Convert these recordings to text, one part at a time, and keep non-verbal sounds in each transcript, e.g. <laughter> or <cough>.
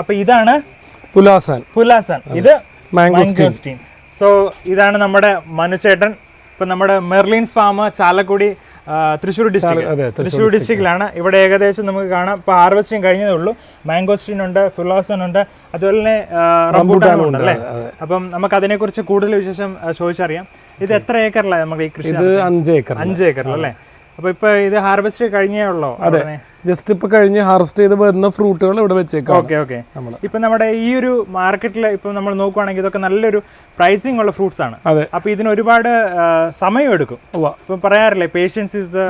അപ്പൊ ഇതാണ് പുലാസാൻ. പുലാസാൻ. ഇത് മാംഗോസ്റ്റീൻ സോ ഇതാണ് നമ്മുടെ മനുചേട്ടൻ ഇപ്പൊ നമ്മുടെ Merlin's farm Chalakudy Thrissur district Thrissur ഡിസ്ട്രിക്റ്റിലാണ് ഇവിടെ ഏകദേശം നമുക്ക് കാണാം. ഇപ്പൊ ഹാർവസ്റ്റിംഗ് കഴിഞ്ഞതേ ഉള്ളൂ. മാംഗോസ്റ്റീൻ ഉണ്ട് ഫുലോസൺ ഉണ്ട്. അതുപോലെ തന്നെ റംബൂട്ടാനും ഉണ്ട്. അല്ലേ അപ്പം നമുക്ക് അതിനെക്കുറിച്ച് കൂടുതൽ വിശേഷം ചോദിച്ചറിയാം. ഇത് എത്ര ഏക്കറിലാണ് നമുക്ക് ഈ കൃഷി അഞ്ച് ഏക്കർ അഞ്ച് ഏക്കറിലല്ലേ അപ്പൊ ഇപ്പൊ ഇത് ഹാർവെസ്റ്റ് കഴിഞ്ഞേ ഉള്ളോ? അതെ. ജസ്റ്റ് ഇപ്പൊ കഴിഞ്ഞ് ഹാർവസ്റ്റ് ചെയ്ത് വരുന്ന ഫ്രൂട്ടുകൾ ഇവിടെ വെച്ചേക്കാം ഓക്കെ ഓക്കെ ഇപ്പൊ നമ്മുടെ ഈ ഒരു മാർക്കറ്റിൽ ഇപ്പൊ നമ്മൾ നോക്കുവാണെങ്കിൽ ഇതൊക്കെ നല്ലൊരു പ്രൈസിംഗ് ഉള്ള ഫ്രൂട്ട്സ് ആണ്. അതെ. അപ്പൊ ഇതിന് ഒരുപാട് സമയം എടുക്കും. ഇപ്പൊ പറയാറില്ലേ patience is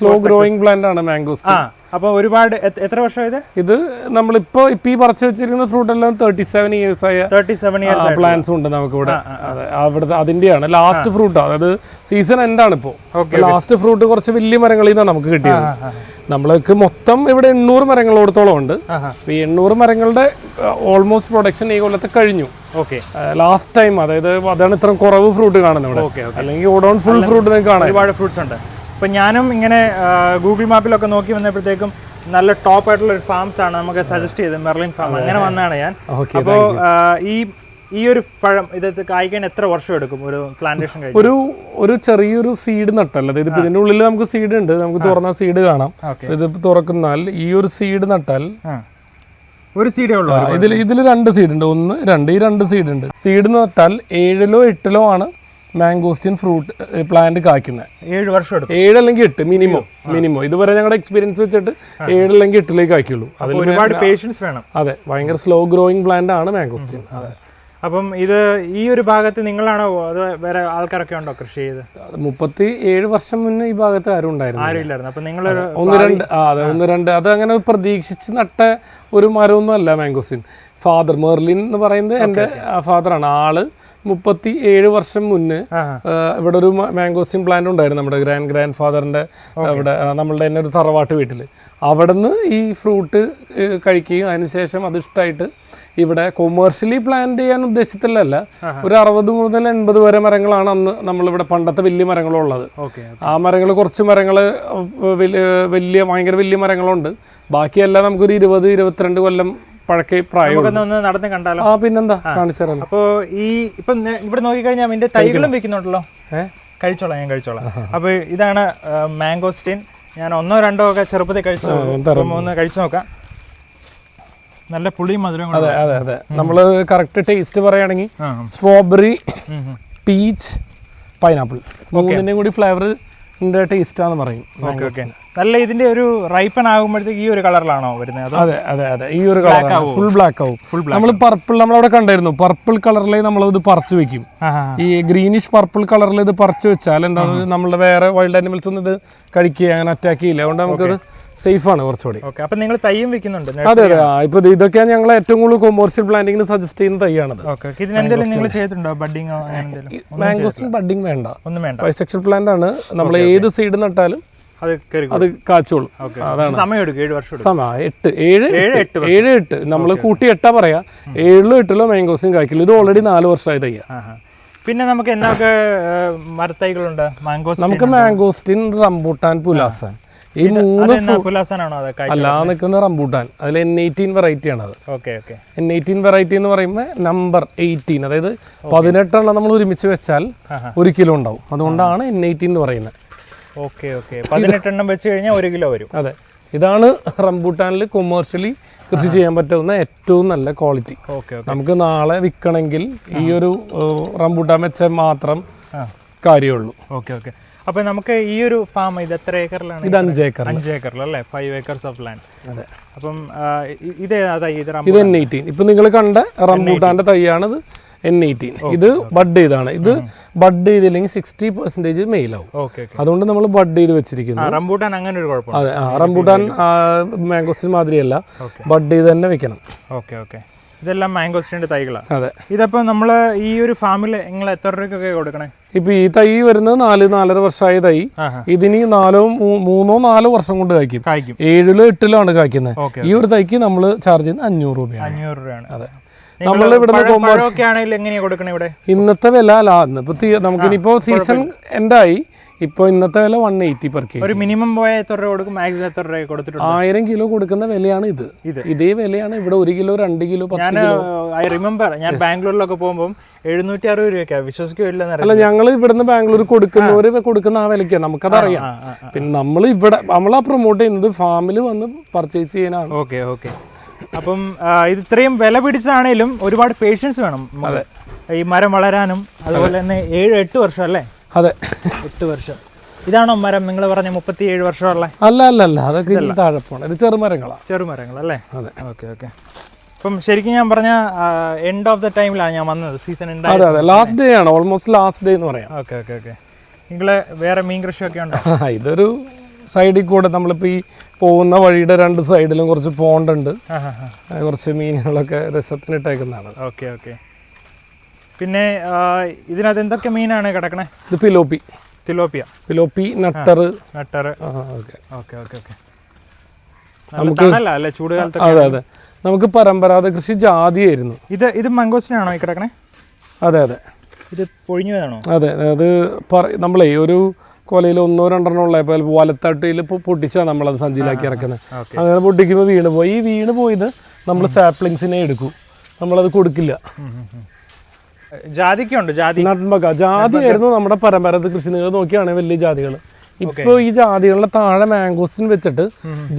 slow growing plant ആണ് മാംഗോസ് ആ അപ്പൊ ഒരുപാട് എത്ര- വർഷം ഇത് ഇത് നമ്മളിപ്പോ ഇപ്പൊ ഈ പറിച്ചു വെച്ചിരിക്കുന്ന ഫ്രൂട്ട് എല്ലാം തേർട്ടി സെവൻ ഇയേഴ്സ് ആയ തേർട്ടി സെവൻ ഇയേഴ്സ് പ്ലാന്റ്സ് ഉണ്ട് നമുക്ക് ഇവിടെ അവിടുത്തെ അതിന്റെയാണ് ലാസ്റ്റ് ഫ്രൂട്ട് അതായത് സീസൺ എൻഡാണ് ഇപ്പോ. ലാസ്റ്റ് ഫ്രൂട്ട് കുറച്ച് വലിയ മരങ്ങളിൽ നിന്നാണ് നമുക്ക് കിട്ടിയത്. നമ്മൾക്ക് മൊത്തം ഇവിടെ എണ്ണൂറ് മരങ്ങളോടത്തോളം ഉണ്ട്. ഈ എണ്ണൂറ് മരങ്ങളുടെ ഓൾമോസ്റ്റ് പ്രൊഡക്ഷൻ ഈ കൊല്ലത്തെ കഴിഞ്ഞു. ഓക്കെ ലാസ്റ്റ് ടൈം അതായത് അതാണ് ഇത്ര കുറവ് ഫ്രൂട്ട് കാണുന്നത് ഇവിടെ. അല്ലെങ്കിൽ ഓടോൺ ഫുൾ ഫ്രൂട്ട് നിങ്ങൾക്ക് കാണാം ഒരുപാട് ഫ്രൂട്ട്സ് ഉണ്ട്. അപ്പൊ ഞാനും ഇങ്ങനെ ഗൂഗിൾ മാപ്പിലൊക്കെ നോക്കി വന്നപ്പോഴത്തേക്കും നല്ല ടോപ്പ് ആയിട്ടുള്ള ഒരു ഫാംസ് ആണ് നമുക്ക് സജസ്റ്റ് ചെയ്തത് മെർലിൻ ഫാം. അങ്ങനെ വന്നാണ് ഞാൻ. അപ്പോൾ അപ്പോ ഈ ഈ ഒരു പഴം ഇത് കായ്ക്കാൻ എത്ര വർഷം എടുക്കും ഒരു പ്ലാന്റേഷൻ ഒരു ഒരു ചെറിയൊരു സീഡ് നട്ടല്ല. അതായത് ഇതിന്റെ ഉള്ളിൽ നമുക്ക് സീഡ് ഉണ്ട്. നമുക്ക് തുറന്ന സീഡ് കാണാം. ഇത് തുറക്കുന്നാൽ ഈ ഒരു സീഡ് നട്ടാൽ ഒരു സീഡേ ഉള്ളൂ. ഇതിൽ ഇതിൽ രണ്ട് സീഡ് ഉണ്ട്. ഒന്ന് രണ്ട് ഈ രണ്ട് സീഡ് ഉണ്ട്. സീഡ് നട്ടാൽ ഏഴിലോ എട്ടിലോ ആണ് മാംഗോസ്റ്റിൻ ഫ്രൂട്ട് പ്ലാന്റ് കായ്ക്കുന്നത് ഏഴ് വർഷം എടുക്കും. ഏഴ് അല്ലെങ്കിൽ എട്ട് മിനിമം മിനിമം ഇതുവരെ ഞങ്ങളുടെ എക്സ്പീരിയൻസ് വെച്ചിട്ട് ഏഴ് അല്ലെങ്കിൽ എട്ടിലേക്ക് കായ്ക്കുള്ളൂ. അതിൽ ഒരുപാട് പേഷ്യൻസ് വേണം. അതെ ഭയങ്കര സ്ലോ ഗ്രോയിങ് പ്ലാന്റ് ആണ് മാംഗോസ്റ്റിൻ. അതെ അപ്പം ഇത് ഈ ഒരു ഭാഗത്ത് നിങ്ങളാണോ അത് വേറെ ആൾക്കാരൊക്കെ ഉണ്ടോ കൃഷി ചെയ്ത്? മുപ്പത്തി ഏഴ് വർഷം മുന്നേ ഈ ഭാഗത്ത് ആരും ഉണ്ടായിരുന്നു ആരും ഇല്ലായിരുന്നു അപ്പൊ നിങ്ങൾ ഒന്ന് രണ്ട് ആ അതെ ഒന്ന് രണ്ട് അത് അങ്ങനെ പ്രതീക്ഷിച്ച് നട്ട ഒരു മരമൊന്നും അല്ല മാംഗോസ്റ്റിൻ. ഫാദർ മെർലിൻ എന്ന് പറയുന്നത് എന്റെ ഫാദറാണ് ആൾ മുപ്പത്തി ഏഴ് വർഷം മുന്നേ ഇവിടെ ഒരു മാംഗോസിൻ പ്ലാന്റ് ഉണ്ടായിരുന്നു നമ്മുടെ ഗ്രാൻഡ് ഗ്രാൻഡ് ഫാദറിന്റെ അവിടെ നമ്മളുടെ തന്നെ ഒരു തറവാട്ട് വീട്ടിൽ അവിടുന്ന് ഈ ഫ്രൂട്ട് കഴിക്കുകയും അതിനുശേഷം അത് ഇഷ്ടമായിട്ട് ഇവിടെ കൊമേഴ്ഷ്യലി പ്ലാന്റ് ചെയ്യാൻ ഉദ്ദേശത്തിലല്ല ഒരു അറുപത് മുതൽ എൺപത് വരെ മരങ്ങളാണ് അന്ന് നമ്മളിവിടെ പണ്ടത്തെ വലിയ മരങ്ങളുള്ളത്. ആ മരങ്ങൾ കുറച്ച് മരങ്ങൾ വലിയ ഭയങ്കര വലിയ മരങ്ങളുണ്ട്. ബാക്കിയെല്ലാം നമുക്കൊരു ഇരുപത് ഇരുപത്തിരണ്ട് കൊല്ലം പഴക്കെ പ്രായം നടന്ന് കണ്ടാലോ? ആ പിന്നെന്താ? കാണിച്ചു തരാം അപ്പോ ഈ ഇപ്പൊ ഇവിടെ നോക്കിക്കഴിഞ്ഞാൽ അതിന്റെ തൈകളും വെക്കുന്നുണ്ടല്ലോ? കഴിച്ചോളാം ഞാൻ കഴിച്ചോളാം. അപ്പൊ ഇതാണ് മാംഗോസ്റ്റീൻ ഞാൻ ഒന്നോ രണ്ടോ ഒക്കെ ചെറുപ്പത്തിൽ കഴിച്ചു ഒന്ന് കഴിച്ചു നോക്കാം. നല്ല പുളി മധുരം അതെ അതെ അതെ. നമ്മൾ കറക്റ്റ് ടേസ്റ്റ് പറയുകയാണെങ്കിൽ. സ്ട്രോബെറി. പീച്ച് പൈനാപ്പിൾ മൂന്നിന്റെയും കൂടി ഫ്ലേവറിന്റെ ടേസ്റ്റാന്ന് പറയും. Okay okay. നല്ല ഇതിന്റെ ഒരു റൈപ്പൻ ആകുമ്പോഴത്തേക്ക് ഈ ഒരു കളറിലാണോ വരുന്നത്? അതെ അതെ അതെ ഈ ഒരു കളർ ഫുൾ ബ്ലാക്ക് ആവും. നമ്മൾ പർപ്പിൾ നമ്മളവിടെ കണ്ടായിരുന്നു. പർപ്പിൾ കളറിൽ നമ്മൾ ഇത് പറിച്ചു വെക്കും. ഈ ഗ്രീനിഷ് പർപ്പിൾ കളറിൽ ഇത് പറിച്ചു വെച്ചാൽ എന്താണ് നമ്മളുടെ വേറെ വൈൽഡ് ആനിമൽസ് ഒന്നും ഇത് കഴിക്കുക അങ്ങനെ അറ്റാക്ക് ചെയ്യില്ല. അതുകൊണ്ട് നമുക്കത് സേഫ് ആണ് കുറച്ചുകൂടി അപ്പൊ നിങ്ങൾ തൈയും വെക്കുന്നുണ്ട് അതെ അതെ. ഇപ്പൊ ഇത് ഇതൊക്കെയാണ് ഞങ്ങൾ ഏറ്റവും കൂടുതൽ കൊമേഴ്സ്യൽ പ്ലാന്റിങ്ങിന് സജസ്റ്റ് ചെയ്യുന്ന തൈയാണത്. നിങ്ങൾ ചെയ്തിട്ടുണ്ടോ? മാംഗോസ്റ്റിൻ ബഡിങ് വേണ്ട. ഒന്നും വേണ്ട. ബൈസെക്ഷൽ പ്ലാന്റ് ആണ്. നമ്മൾ ഏത് സീഡ് നട്ടാലും അത് കാച്ചോളും. അതാണ്. സമയം എട്ട് ഏഴ് ഏഴ്, എട്ട് നമ്മൾ കൂട്ടി എട്ടാ പറയാ. ഏഴിലും എട്ടിലോ മാംഗോസ്റ്റിൻ കായ്ക്കില്ല. ഇത് ഓൾറെഡി നാല് വർഷമായി തയ്യാ. പിന്നെ നമുക്ക് എന്നൊക്കെ മരത്തൈകളുണ്ട്? മാംഗോസ് നമുക്ക് മാംഗോസ്റ്റിൻ റംബൂട്ടാൻ പുലാസാൻ. ഈ മൂന്ന് പുലാസാനാണോ അത് അല്ല ആ നിൽക്കുന്ന റംബൂട്ടാൻ. അതിൽ എൻ എയ്റ്റീൻ വെറൈറ്റി ആണ് അത് okay okay. N eighteen variety എന്ന് പറയുമ്പോൾ നമ്പർ എയ്റ്റീൻ അതായത് പതിനെട്ടെണ്ണം നമ്മൾ ഒരുമിച്ച് വെച്ചാൽ ഒരു കിലോ ഉണ്ടാവും. അതുകൊണ്ടാണ് എൻ എയ്റ്റീൻ എന്ന് പറയുന്നത്. Okay okay. പതിനെട്ടെണ്ണം വെച്ച് കഴിഞ്ഞാൽ ഒരു കിലോ വരും. അതെ. ഇതാണ് റംബൂട്ടാനിൽ കൊമേഴ്ഷ്യലി കൃഷി ചെയ്യാൻ പറ്റുന്ന ഏറ്റവും നല്ല ക്വാളിറ്റി നമുക്ക് നാളെ വിൽക്കണമെങ്കിൽ ഈ ഒരു റംബൂട്ടാൻ വെച്ചാൽ മാത്രം. കാര്യമുള്ളൂ. Okay okay. അപ്പൊ നമുക്ക് ഈ ഒരു ഫാം ഇത് എത്ര ഏക്കറിലാണ് ഇത് അഞ്ച് ഏക്കർ അഞ്ച് ഏക്കറിൽ അല്ലേ? ഫൈവ് ഏക്കേഴ്സ് ഓഫ് ലാൻഡ് അതെ. അപ്പം ഇത് തൈ ഇത് ഇത് എൻ എയ്റ്റീൻ ഇപ്പൊ നിങ്ങൾ കണ്ട റംബൂട്ടാന്റെ തൈയാണിത് എൻ എയ്റ്റീൻ ഇത് ബഡ് ചെയ്താണ്. ഇത് ബഡ് ചെയ്തില്ലെങ്കിൽ സിക്സ്റ്റി പെർസെന്റേജ് മെയിലാവും അതുകൊണ്ട് നമ്മൾ ബഡ് ചെയ്ത് വെച്ചിരിക്കുന്നു. റംബൂട്ടാൻ അങ്ങനെ ഒരു കുഴപ്പം അതെ റംബൂട്ടാൻ മാംഗോസ്റ്റിൻ മാതിരിയല്ല. ബഡ് ചെയ്ത് തന്നെ വെക്കണം. ഓക്കെ ഓക്കെ ഇതെല്ലാം മാംഗോസ്റ്റിന്റെ തൈകളാണ് അതെ. ഇതപ്പോ നമ്മൾ ഈ ഒരു ഫാമിൽ നിങ്ങൾ എത്ര രൂപയ്ക്കൊക്കെ കൊടുക്കണേ? ഇപ്പൊ ഈ തൈ വരുന്നത് നാല് നാലര വർഷമായ തൈ. ഇതിന് നാലോ മൂന്നോ നാലോ വർഷം കൊണ്ട് കായ്ക്കും. കായ്ക്കും. ഏഴിലോ എട്ടിലോ ആണ് കായ്ക്കുന്നത്. ഈ ഒരു തൈക്ക് നമ്മൾ ചാർജ് ചെയ്യുന്നത് അഞ്ഞൂറ് രൂപയാണ്. അഞ്ഞൂറ് രൂപയാണ്. അതെ. നമ്മൾ ഇവിടുന്ന് ഇന്നത്തെ വില അല്ല. ഇന്നിപ്പോ നമുക്കിനിപ്പോ സീസൺ എൻഡായി ഇപ്പോൾ ഇന്നത്തെ വില വൺ എയ്റ്റി പെർ കെ ഒരു മിനിമം പോയ എത്ര രൂപ കൊടുക്കും? മാക്സിമം എത്ര രൂപ കൊടുത്തിട്ടുണ്ട്? ആയിരം കിലോ കൊടുക്കുന്ന വിലയാണ് ഇത്. ഇത്. ഇതേ വിലയാണ്. ഇവിടെ ഒരു കിലോ രണ്ട് കിലോ ഞാൻ ഐ റിമെമ്പർ ഞാൻ ബാംഗ്ലൂരിലൊക്കെ പോകുമ്പോൾ എഴുന്നൂറ്റി അറുപത് രൂപയ്ക്കാണ് വിശ്വസിക്കില്ല അല്ല ഞങ്ങൾ ഇവിടുന്ന് ബാംഗ്ലൂർ കൊടുക്കുന്നവര് കൊടുക്കുന്ന ആ വിലയ്ക്കാണ് നമുക്കതറിയാം പിന്നെ നമ്മൾ ഇവിടെ നമ്മൾ ആ പ്രൊമോട്ട് ചെയ്യുന്നത് ഫാമിൽ വന്ന് പർച്ചേസ് ചെയ്യാനാണ്. Okay okay. അപ്പം ഇത് ഇത്രയും വില പിടിച്ചാണേലും ഒരുപാട് പേഷ്യൻസ് വേണം. ഈ മരം വളരാനും അതുപോലെ തന്നെ ഏഴ് എട്ട് വർഷം അല്ലേ? അതെ. എട്ട് വർഷം. ഇതാണോ മരം? നിങ്ങൾ പറഞ്ഞ മുപ്പത്തി ഏഴ് വർഷമുള്ള? അല്ല അല്ല അല്ല. അതൊക്കെ താഴെ ഇത് ചെറുമരങ്ങളാണ് ചെറുമരങ്ങൾ അല്ലേ അതെ. Okay okay. അപ്പം ശരിക്കും ഞാൻ പറഞ്ഞ എൻഡ് ഓഫ് ദ ടൈമിലാണ് ഞാൻ വന്നത്. സീസൺ അതെ അതെ. ലാസ്റ്റ് ഡേ ആണ്. ഓൾമോസ്റ്റ് ലാസ്റ്റ് ഡേ എന്ന് പറയാം. Okay okay okay. നിങ്ങൾ വേറെ മീൻ കൃഷിയൊക്കെ ഉണ്ടോ? ഇതൊരു സൈഡിൽ കൂടെ നമ്മളിപ്പോൾ ഈ പോകുന്ന വഴിയുടെ രണ്ട് സൈഡിലും കുറച്ച് പോണ്ടുണ്ട് കുറച്ച് മീനുകളൊക്കെ രസത്തിനിട്ടേക്കുന്നതാണ്. Okay okay. പിന്നെ ഇതിനകത്ത് എന്തൊക്കെ മീനാണ് കിടക്കണേ? ഇത് പിലോപ്പി. തിലോപ്പിയ. പിലോപ്പി നട്ടർ. നട്ടർ. ഓക്കെ. ഓക്കെ ഓക്കെ അല്ലേ? ചൂടുകാലത്തൊക്കെ അതെ അതെ. നമുക്ക് പരമ്പരാഗത കൃഷി ജാതിയായിരുന്നു. ഇത് ഇത് മംഗോസിനാണോ ഈ കിടക്കണേ? അതെ അതെ. ഇത് പൊഴിഞ്ഞതാണോ അതെ അത്. നമ്മളേ ഒരു കൊലയിൽ ഒന്നോ രണ്ടെണ്ണം ഉള്ളപ്പോൾ വലത്തട്ടിയിൽ ഇപ്പോൾ പൊട്ടിച്ചാണ് നമ്മളത് സഞ്ചിയിലാക്കി ഇറക്കുന്നത് അങ്ങനെ പൊട്ടിക്കുമ്പോൾ വീണ് പോയി. ഈ വീണ് പോയത് നമ്മൾ സാപ്ലിങ്സിനെ എടുക്കും. നമ്മളത് കൊടുക്കില്ല. ജാതിക്കുണ്ട് ജാതി. നട്മക ജാതിയായിരുന്നു നമ്മുടെ പരമ്പരാഗത കൃഷി നിങ്ങൾ നോക്കിയാണെങ്കിൽ വലിയ ജാതികൾ ഇപ്പോൾ ഈ ജാതികളുടെ താഴെ മാംഗോസിൻ വെച്ചിട്ട്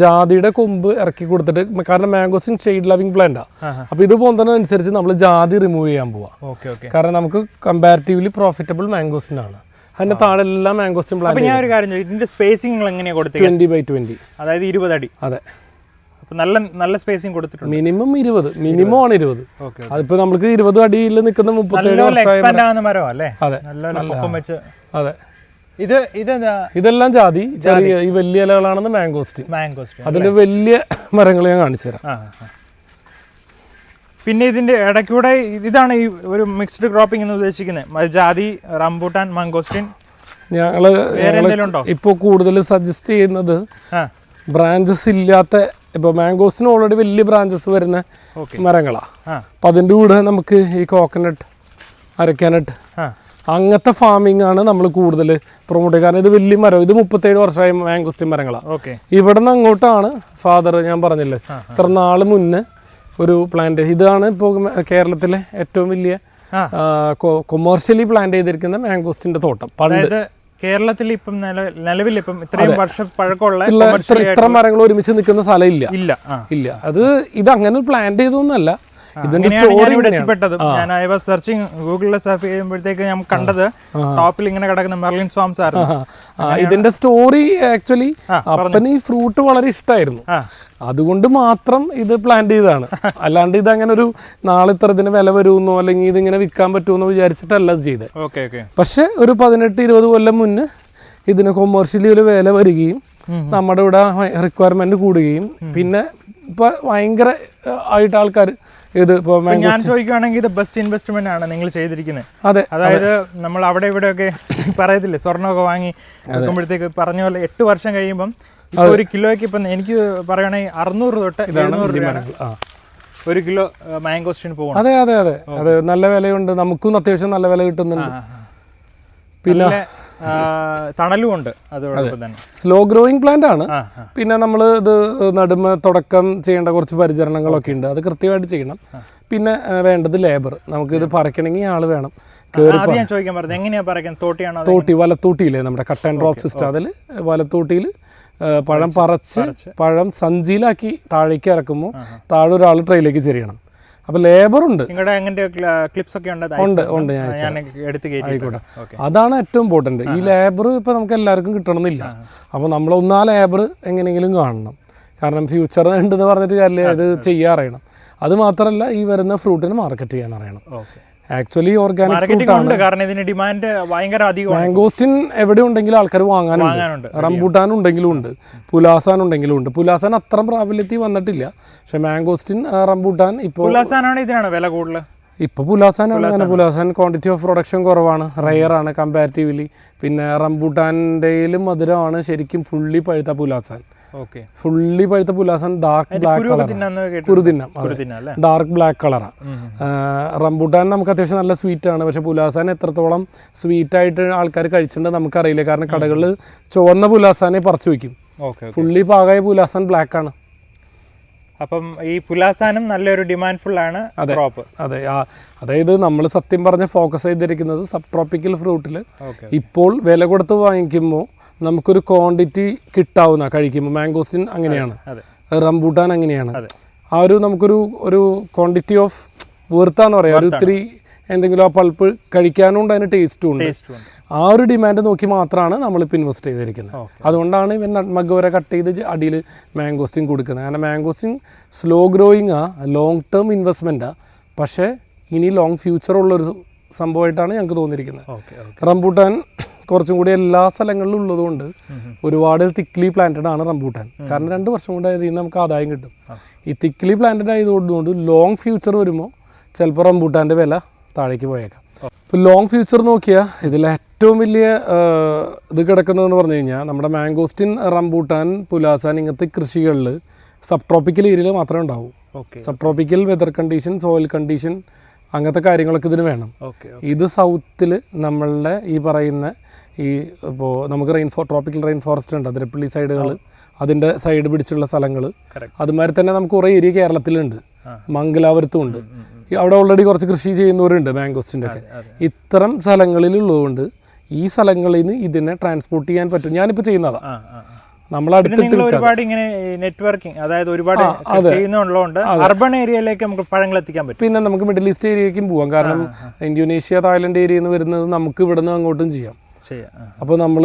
ജാതിയുടെ കൊമ്പ് ഇറക്കി കൊടുത്തിട്ട് കാരണം മാംഗോസിൻ ഷെയ്ഡ് ലവിങ് പ്ലാന്റാ. അപ്പൊ ഇത് പോകുന്നതിനനുസരിച്ച് നമ്മൾ ജാതി റിമൂവ് ചെയ്യാൻ പോവാ. കാരണം നമുക്ക് കമ്പാരിറ്റീവ്ലി പ്രോഫിറ്റബിൾ മാംഗോസിൻ ആണ്. അതിന്റെ താഴെ എല്ലാം മാംഗോസിൻ പ്ലാന്റ് ഞാൻ ഒരു കാര്യം ഇതിന്റെ സ്പേസിംഗ് എങ്ങനെയാണ് കൊടുത്തത് ട്വന്റി ബൈ ട്വന്റി അതായത് ഇരുപത് അടി അതെ. നല്ല നല്ല സ്പേസിംഗ് കൊടുത്തിട്ടുണ്ട്. മിനിമം ഇരുപത്. മിനിമം ആണ് ഇരുപത്. അതിപ്പോ നമുക്ക് ഇരുപത് അടിയിൽ നിൽക്കുന്ന മുപ്പത്തേഴ് അതെ. അതെ. ഇത് ഇതെന്താ? ഇതെല്ലാം ജാതി. ചെറിയ ഈ വലിയ ഇലകളാണെന്ന് മാംഗോസ്റ്റ് മാംഗോസ്റ്റ് അതിന്റെ വലിയ മരങ്ങൾ ഞാൻ കാണിച്ചു തരാം. പിന്നെ ഇതിന്റെ ഇടയ്ക്കൂടെ ഇതാണ് ഈ ഒരു മിക്സ്ഡ് ക്രോപ്പിംഗ് എന്ന് ഉദ്ദേശിക്കുന്നത്. ജാതി റംബൂട്ടാൻ മാംഗോസ്റ്റിൻ ഞങ്ങൾ ഇപ്പൊ കൂടുതൽ സജസ്റ്റ് ചെയ്യുന്നത് ബ്രാഞ്ചസ് ഇല്ലാത്ത ഇപ്പൊ മാംഗോസിന് ഓൾറെഡി വലിയ ബ്രാഞ്ചസ് വരുന്ന മരങ്ങളാണ് മരങ്ങളാ. ആ. അതിന്റെ അതിന്റെ കൂടെ നമുക്ക് ഈ കോക്കനട്ട് അരക്കാനട്ട് അങ്ങനത്തെ ഫാമിംഗ് ആണ് നമ്മൾ കൂടുതൽ പ്രൊമോട്ട് ചെയ്യുക. കാരണം ഇത് വലിയ മരം ഇത് മുപ്പത്തേഴ് വർഷമായി മാംഗോസ്റ്റിൻ മരങ്ങളാണ് ഓക്കെ ഇവിടെ നിന്ന് അങ്ങോട്ടാണ് ഫാദർ ഞാൻ പറഞ്ഞില്ലേ? ഇത്ര നാൾ മുന്നേ ഒരു പ്ലാന്റ് ഇതാണ് ഇപ്പോൾ കേരളത്തിലെ ഏറ്റവും വലിയ കൊമേഴ്സ്യലി കൊമേഴ്ഷ്യലി പ്ലാന്റ് ചെയ്തിരിക്കുന്ന മാംഗോസ്റ്റിന്റെ തോട്ടം പണ്ട്. കേരളത്തിൽ ഇപ്പം നിലവിൽ ഇപ്പം ഇത്രയും വർഷം പഴക്കമുള്ള ഇത്ര മരങ്ങൾ ഒരുമിച്ച് നിൽക്കുന്ന സ്ഥലം ഇല്ല. ഇല്ല ഇല്ല. അത് ഇത് അങ്ങനെ പ്ലാൻ ചെയ്തൊന്നല്ല ഇതിന്റെ സ്റ്റോറി ഇവിടെ എത്തിപ്പെട്ടത്. ഞാൻ ഐ വാസ് സെർച്ചിങ് ഗൂഗിളിൽ സെർച്ച് ചെയ്യുമ്പോഴത്തേക്ക് ഞാൻ കണ്ടത് ടോപ്പിൽ ഇങ്ങനെ കിടക്കുന്ന മെർലിൻസ് ഫാംസ് ആയിരുന്നു. ഇതിന്റെ സ്റ്റോറി ആക്ച്വലി അപ്പന് ഈ ഫ്രൂട്ട് വളരെ ഇഷ്ടമായിരുന്നു അതുകൊണ്ട് മാത്രം ഇത് പ്ലാൻ ചെയ്തതാണ്. അല്ലാണ്ട് ഇത് അങ്ങനെ ഒരു നാളെ ഇത്ര ഇതിന് വില വരുമെന്നോ അല്ലെങ്കിൽ ഇതിങ്ങനെ വിൽക്കാൻ പറ്റുമെന്നോ വിചാരിച്ചിട്ടല്ല അത് ചെയ്തത് പക്ഷെ ഒരു പതിനെട്ട് ഇരുപത് കൊല്ലം മുന്നേ ഇതിന് കൊമേഴ്ഷ്യലി ഒരു വില വരികയും നമ്മുടെ ഇവിടെ റിക്വയർമെന്റ് കൂടുകയും പിന്നെ ഇപ്പൊ ഭയങ്കര ആയിട്ട് ആൾക്കാർ ഇത് ഞാൻ ചോദിക്കുവാണെങ്കിൽ ഇത് ബെസ്റ്റ് ഇൻവെസ്റ്റ്മെന്റ് ആണ് നിങ്ങൾ ചെയ്തിരിക്കുന്നത്. അതെ. അതായത് നമ്മൾ അവിടെ ഇവിടെ ഒക്കെ <laughs> പറയത്തില്ലേ സ്വർണമൊക്കെ വാങ്ങി വെക്കുമ്പോഴത്തേക്ക് പറഞ്ഞ പോലെ എട്ട് വർഷം കഴിയുമ്പം ഒരു കിലോയ്ക്ക് ഇപ്പം എനിക്ക് പറയുകയാണെങ്കിൽ അറുന്നൂറ് തൊട്ട് എഴുന്നൂറ് രൂപയാണ്. ഒരു കിലോ മാംഗോസ്റ്റിന് പോകും അതെ അതെ അതെ. അതെ നല്ല വിലയുണ്ട്. നമുക്കും അത്യാവശ്യം നല്ല വില കിട്ടുന്നുണ്ട്. പിന്നെ തണലും ഉണ്ട് അതോടൊപ്പം തന്നെ. സ്ലോ ഗ്രോയിങ് പ്ലാന്റ് ആണ്. പിന്നെ നമ്മൾ ഇത് നടുമ തുടക്കം ചെയ്യേണ്ട കുറച്ച് പരിചരണങ്ങളൊക്കെ ഉണ്ട്. അത് കൃത്യമായിട്ട് ചെയ്യണം. പിന്നെ വേണ്ടത് ലേബർ നമുക്ക് ഇത് പറിക്കണമെങ്കിൽ ആൾ വേണം. ഞാൻ ചോദിക്കാൻ പറഞ്ഞത് എങ്ങനെയാ പറിക്കാൻ? തോട്ടിയാണോ തോട്ടി വലത്തൂട്ടിയില്ലേ നമ്മുടെ കട്ട് ആൻഡ് ഡ്രോപ്പ് സിസ്റ്റം. അതിൽ വലത്തൂട്ടിയിൽ പഴം പറച്ച് പഴം സഞ്ചിയിലാക്കി താഴേക്ക് ഇറക്കുമ്പോൾ താഴെ ഒരാൾ ട്രെയിലേക്ക് ചെറിയണം അപ്പോൾ ലേബർ ഉണ്ട്. നിങ്ങളുടെ അങ്ങനത്തെ ക്ലിപ്സ് ഒക്കെ ഉണ്ട് ഉണ്ട് ഉണ്ട് ഞാൻ എടുത്ത് കയറ്റി അതാണ് ഏറ്റവും ഇമ്പോർട്ടന്റ് ഈ ലേബർ ഇപ്പോൾ നമുക്ക് എല്ലാവർക്കും കിട്ടണമെന്നില്ല. അപ്പോൾ നമ്മൾ ഒന്നാ ലേബർ എങ്ങനെയെങ്കിലും കാണണം. കാരണം ഫ്യൂച്ചർ ഉണ്ടെന്ന് പറഞ്ഞിട്ട് കാര്യമില്ല ഇത് ചെയ്യാറിയണം അത് മാത്രമല്ല ഈ വരുന്ന ഫ്രൂട്ടിന് മാർക്കറ്റ് ചെയ്യാൻ അറിയണം ആക്ച്വലി ഓർഗാനിക് ഫ്രൂട്ട് ഉണ്ട് കാരണം ഇതിന് ഡിമാൻഡ് ഭയങ്കര അധികമാണ്. മാംഗോസ്റ്റിൻ എവിടെ ഉണ്ടെങ്കിലും ആൾക്കാർ വാങ്ങാനുണ്ട്. റംബൂട്ടാൻ ഉണ്ടെങ്കിലും ഉണ്ട് പുലാസാൻ ഉണ്ടെങ്കിലും ഉണ്ട്. പുലാസാൻ അത്ര പ്രാബല്യത്തിൽ വന്നിട്ടില്ല. പക്ഷെ മാംഗോസ്റ്റിൻ റംബൂട്ടാൻ ഇപ്പോൾ പുലാസാനാണ് ഇതിനാണ് വില കൂടുതൽ ഇപ്പൊ പുലാസാനാണ് അങ്ങനെ. പുലാസാൻ ക്വാണ്ടിറ്റി ഓഫ് പ്രൊഡക്ഷൻ കുറവാണ്. റയർ ആണ് കമ്പാരിറ്റീവ്ലി പിന്നെ റംബൂട്ടാന്റെയിലും മധുരമാണ്. ശരിക്കും ഫുള്ളി പഴുത്ത പുലാസാൻ. ഫുള്ളി പഴുത്ത പുലാസൻ ഡാർക്ക് ബ്ലാക്ക് കളർ കുരുതിന്നം ഡാർക്ക് ബ്ലാക്ക് കളറാണ്. റംബൂട്ടാൻ നമുക്ക് അത്യാവശ്യം നല്ല സ്വീറ്റ് ആണ്. പക്ഷെ പുലാസാൻ എത്രത്തോളം സ്വീറ്റ് ആയിട്ട് ആൾക്കാർ കഴിച്ചിട്ടുണ്ട് നമുക്കറിയില്ല. കാരണം കടകളിൽ ചുവന്ന പുലാസാനെ പറിച്ചു വെക്കും. ഫുള്ളി പാകായ പുലാസാൻ ബ്ലാക്ക് ആണ്. അപ്പം ഈ പുലാസാനും നല്ലൊരു ഡിമാൻഡ് ഫുൾ ആണ് ക്രോപ്പ് അതെ അതായത് നമ്മൾ സത്യം പറഞ്ഞ് ഫോക്കസ് ചെയ്തിരിക്കുന്നത് സബ് ട്രോപ്പിക്കൽ ഫ്രൂട്ടിൽ ഇപ്പോൾ വില കൊടുത്ത് വാങ്ങിക്കുമ്പോൾ നമുക്കൊരു ക്വാണ്ടിറ്റി കിട്ടാവുന്ന കഴിക്കുമ്പോൾ മാംഗോസ്റ്റിൻ അങ്ങനെയാണ്. റംബൂട്ടാൻ അങ്ങനെയാണ്. ആ ഒരു നമുക്കൊരു ഒരു ക്വാണ്ടിറ്റി ഓഫ് വെറുത്താന്ന് പറയാം. ഒരു ഇത്തിരി എന്തെങ്കിലും ആ പൾപ്പ് കഴിക്കാനും ഉണ്ട് അതിന് ടേസ്റ്റും ഉണ്ട്. ആ ഒരു ഡിമാൻഡ് നോക്കി മാത്രമാണ് നമ്മളിപ്പോൾ ഇൻവെസ്റ്റ് ചെയ്തിരിക്കുന്നത്. അതുകൊണ്ടാണ് ഇവൻ നട്മഗ് വരെ കട്ട് ചെയ്ത് അടിയിൽ മാംഗോസ്റ്റിൻ കൊടുക്കുന്നത്. കാരണം മാംഗോസ്റ്റിൻ സ്ലോ ഗ്രോയിങ് ആ ലോങ് ടേം ഇൻവെസ്റ്റ്മെന്റാ പക്ഷേ ഇനി ലോങ് ഫ്യൂച്ചർ ഉള്ളൊരു സംഭവമായിട്ടാണ് ഞങ്ങൾക്ക് തോന്നിയിരിക്കുന്നത്. റംബൂട്ടാൻ കുറച്ചും കൂടി എല്ലാ സ്ഥലങ്ങളിലും ഉള്ളതുകൊണ്ട് ഒരുപാട് തിക്ലി പ്ലാന്റഡ് ആണ് റംബൂട്ടാൻ. കാരണം രണ്ട് വർഷം കൊണ്ട് അതിൽ നിന്ന് നമുക്ക് ആദായം കിട്ടും. ഈ തിക്ലി പ്ലാന്റഡ് ആയതുകൊണ്ട് ലോങ് ഫ്യൂച്ചർ വരുമ്പോൾ ചിലപ്പോൾ റംബൂട്ടാന്റെ വില താഴേക്ക് പോയേക്കാം. ഇപ്പോൾ ലോങ് ഫ്യൂച്ചർ നോക്കിയാൽ ഇതിൽ ഏറ്റവും വലിയ ഇത് കിടക്കുന്നതെന്ന് പറഞ്ഞു കഴിഞ്ഞാൽ നമ്മുടെ മാംഗോസ്റ്റിൻ റംബൂട്ടാൻ പുലാസാൻ ഇങ്ങനത്തെ കൃഷികളിൽ സബ് ട്രോപ്പിക്കൽ ഏരിയയിൽ മാത്രമേ ഉണ്ടാവൂ. Sub tropical weather condition soil condition അങ്ങനത്തെ കാര്യങ്ങളൊക്കെ ഇതിന് വേണം. ഇത് സൗത്തിൽ നമ്മളുടെ ഈ പറയുന്ന ഈ ഇപ്പോൾ നമുക്ക് റെയിൻഫോ ട്രോപ്പിക്കൽ റെയിൻ ഫോറസ്റ്റ് ഉണ്ട് അതിരപ്പള്ളി സൈഡുകൾ അതിന്റെ സൈഡ് പിടിച്ചുള്ള സ്ഥലങ്ങൾ. അതുമാതിരി തന്നെ നമുക്ക് കുറേ ഏരിയ കേരളത്തിലുണ്ട്. മംഗലാപുരത്തും ഉണ്ട് അവിടെ ഓൾറെഡി കുറച്ച് കൃഷി ചെയ്യുന്നവരുണ്ട് മാംഗോസ്റ്റിന്റെ ഒക്കെ. ഇത്തരം സ്ഥലങ്ങളിലുള്ളതുകൊണ്ട് ഈ സ്ഥലങ്ങളിൽ നിന്ന് ഇതിനെ ട്രാൻസ്പോർട്ട് ചെയ്യാൻ പറ്റും. ഞാനിപ്പോൾ ചെയ്യുന്നതാണ് പിന്നെ ഒരുപാട് ഇങ്ങനെ നെറ്റ്വർക്കിംഗ് അതായത് ഒരുപാട് ചെയ്യുന്നുള്ളതുകൊണ്ട് അർബൺ ഏരിയയിലേക്ക് നമുക്ക് പഴങ്ങൾ എത്തിക്കാൻ പറ്റും. പിന്നെ നമുക്ക് മിഡിൽ ഈസ്റ്റ് ഏരിയയ്ക്കും പോവാം. കാരണം ഇന്തോനേഷ്യ തായ്ലൻഡ് ഏരിയയിൽ നിന്ന് വരുന്നത് നമുക്ക് ഇവിടുന്ന് അങ്ങോട്ടും ചെയ്യാം. അപ്പോൾ നമ്മൾ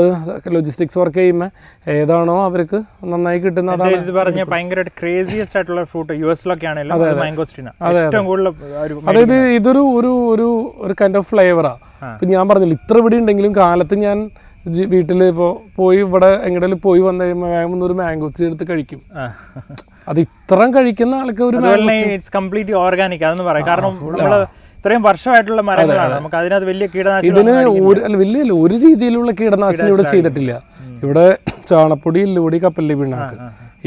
ലോജിസ്റ്റിക്സ് വർക്ക് ചെയ്യുമ്പോൾ ഏതാണോ അവർക്ക് നന്നായി കിട്ടുന്ന എന്റെ അതാണ് പറഞ്ഞ ഭയങ്കരമായിട്ട് ക്രേസിയസ്റ്റ് ആയിട്ടുള്ള ഫ്രൂട്ട് യു എസിലൊക്കെ ആണെങ്കിലും അതായത് ഇതൊരു ഒരു ഒരു ഒരു കൈൻഡ് ഓഫ് ഫ്ലേവറാണ് ഇപ്പം ഞാൻ പറഞ്ഞില്ല ഇത്ര ഇവിടെ ഉണ്ടെങ്കിലും കാലത്ത് ഞാൻ വീട്ടിൽ ഇപ്പോൾ പോയി ഇവിടെ എങ്ങടെങ്കിലും പോയി വന്നു കഴിയുമ്പോൾ വേഗം ഒരു മാംഗോസ്റ്റി എടുത്ത് കഴിക്കും. അത് ഇത്രയും കഴിക്കുന്ന ആൾക്ക് ഒരു കംപ്ലീറ്റ് ഇറ്റ്സ് കംപ്ലീറ്റ്ലി ഓർഗാനിക് അതെന്ന് പറയാം. കാരണം നമ്മൾ ഇത്രയും വർഷമായിട്ടുള്ള മരങ്ങളാണ്. നമുക്ക് അതിനകത്ത് വലിയ കീടനാശിനി ഇതിന് ഒരു വലിയ ഒരു രീതിയിലുള്ള കീടനാശിനി ഇവിടെ ചെയ്തിട്ടില്ല. ഇവിടെ ചാണപ്പൊടി എല്ലുപൊടി കപ്പല്ലി പിണ്ണാക്ക്.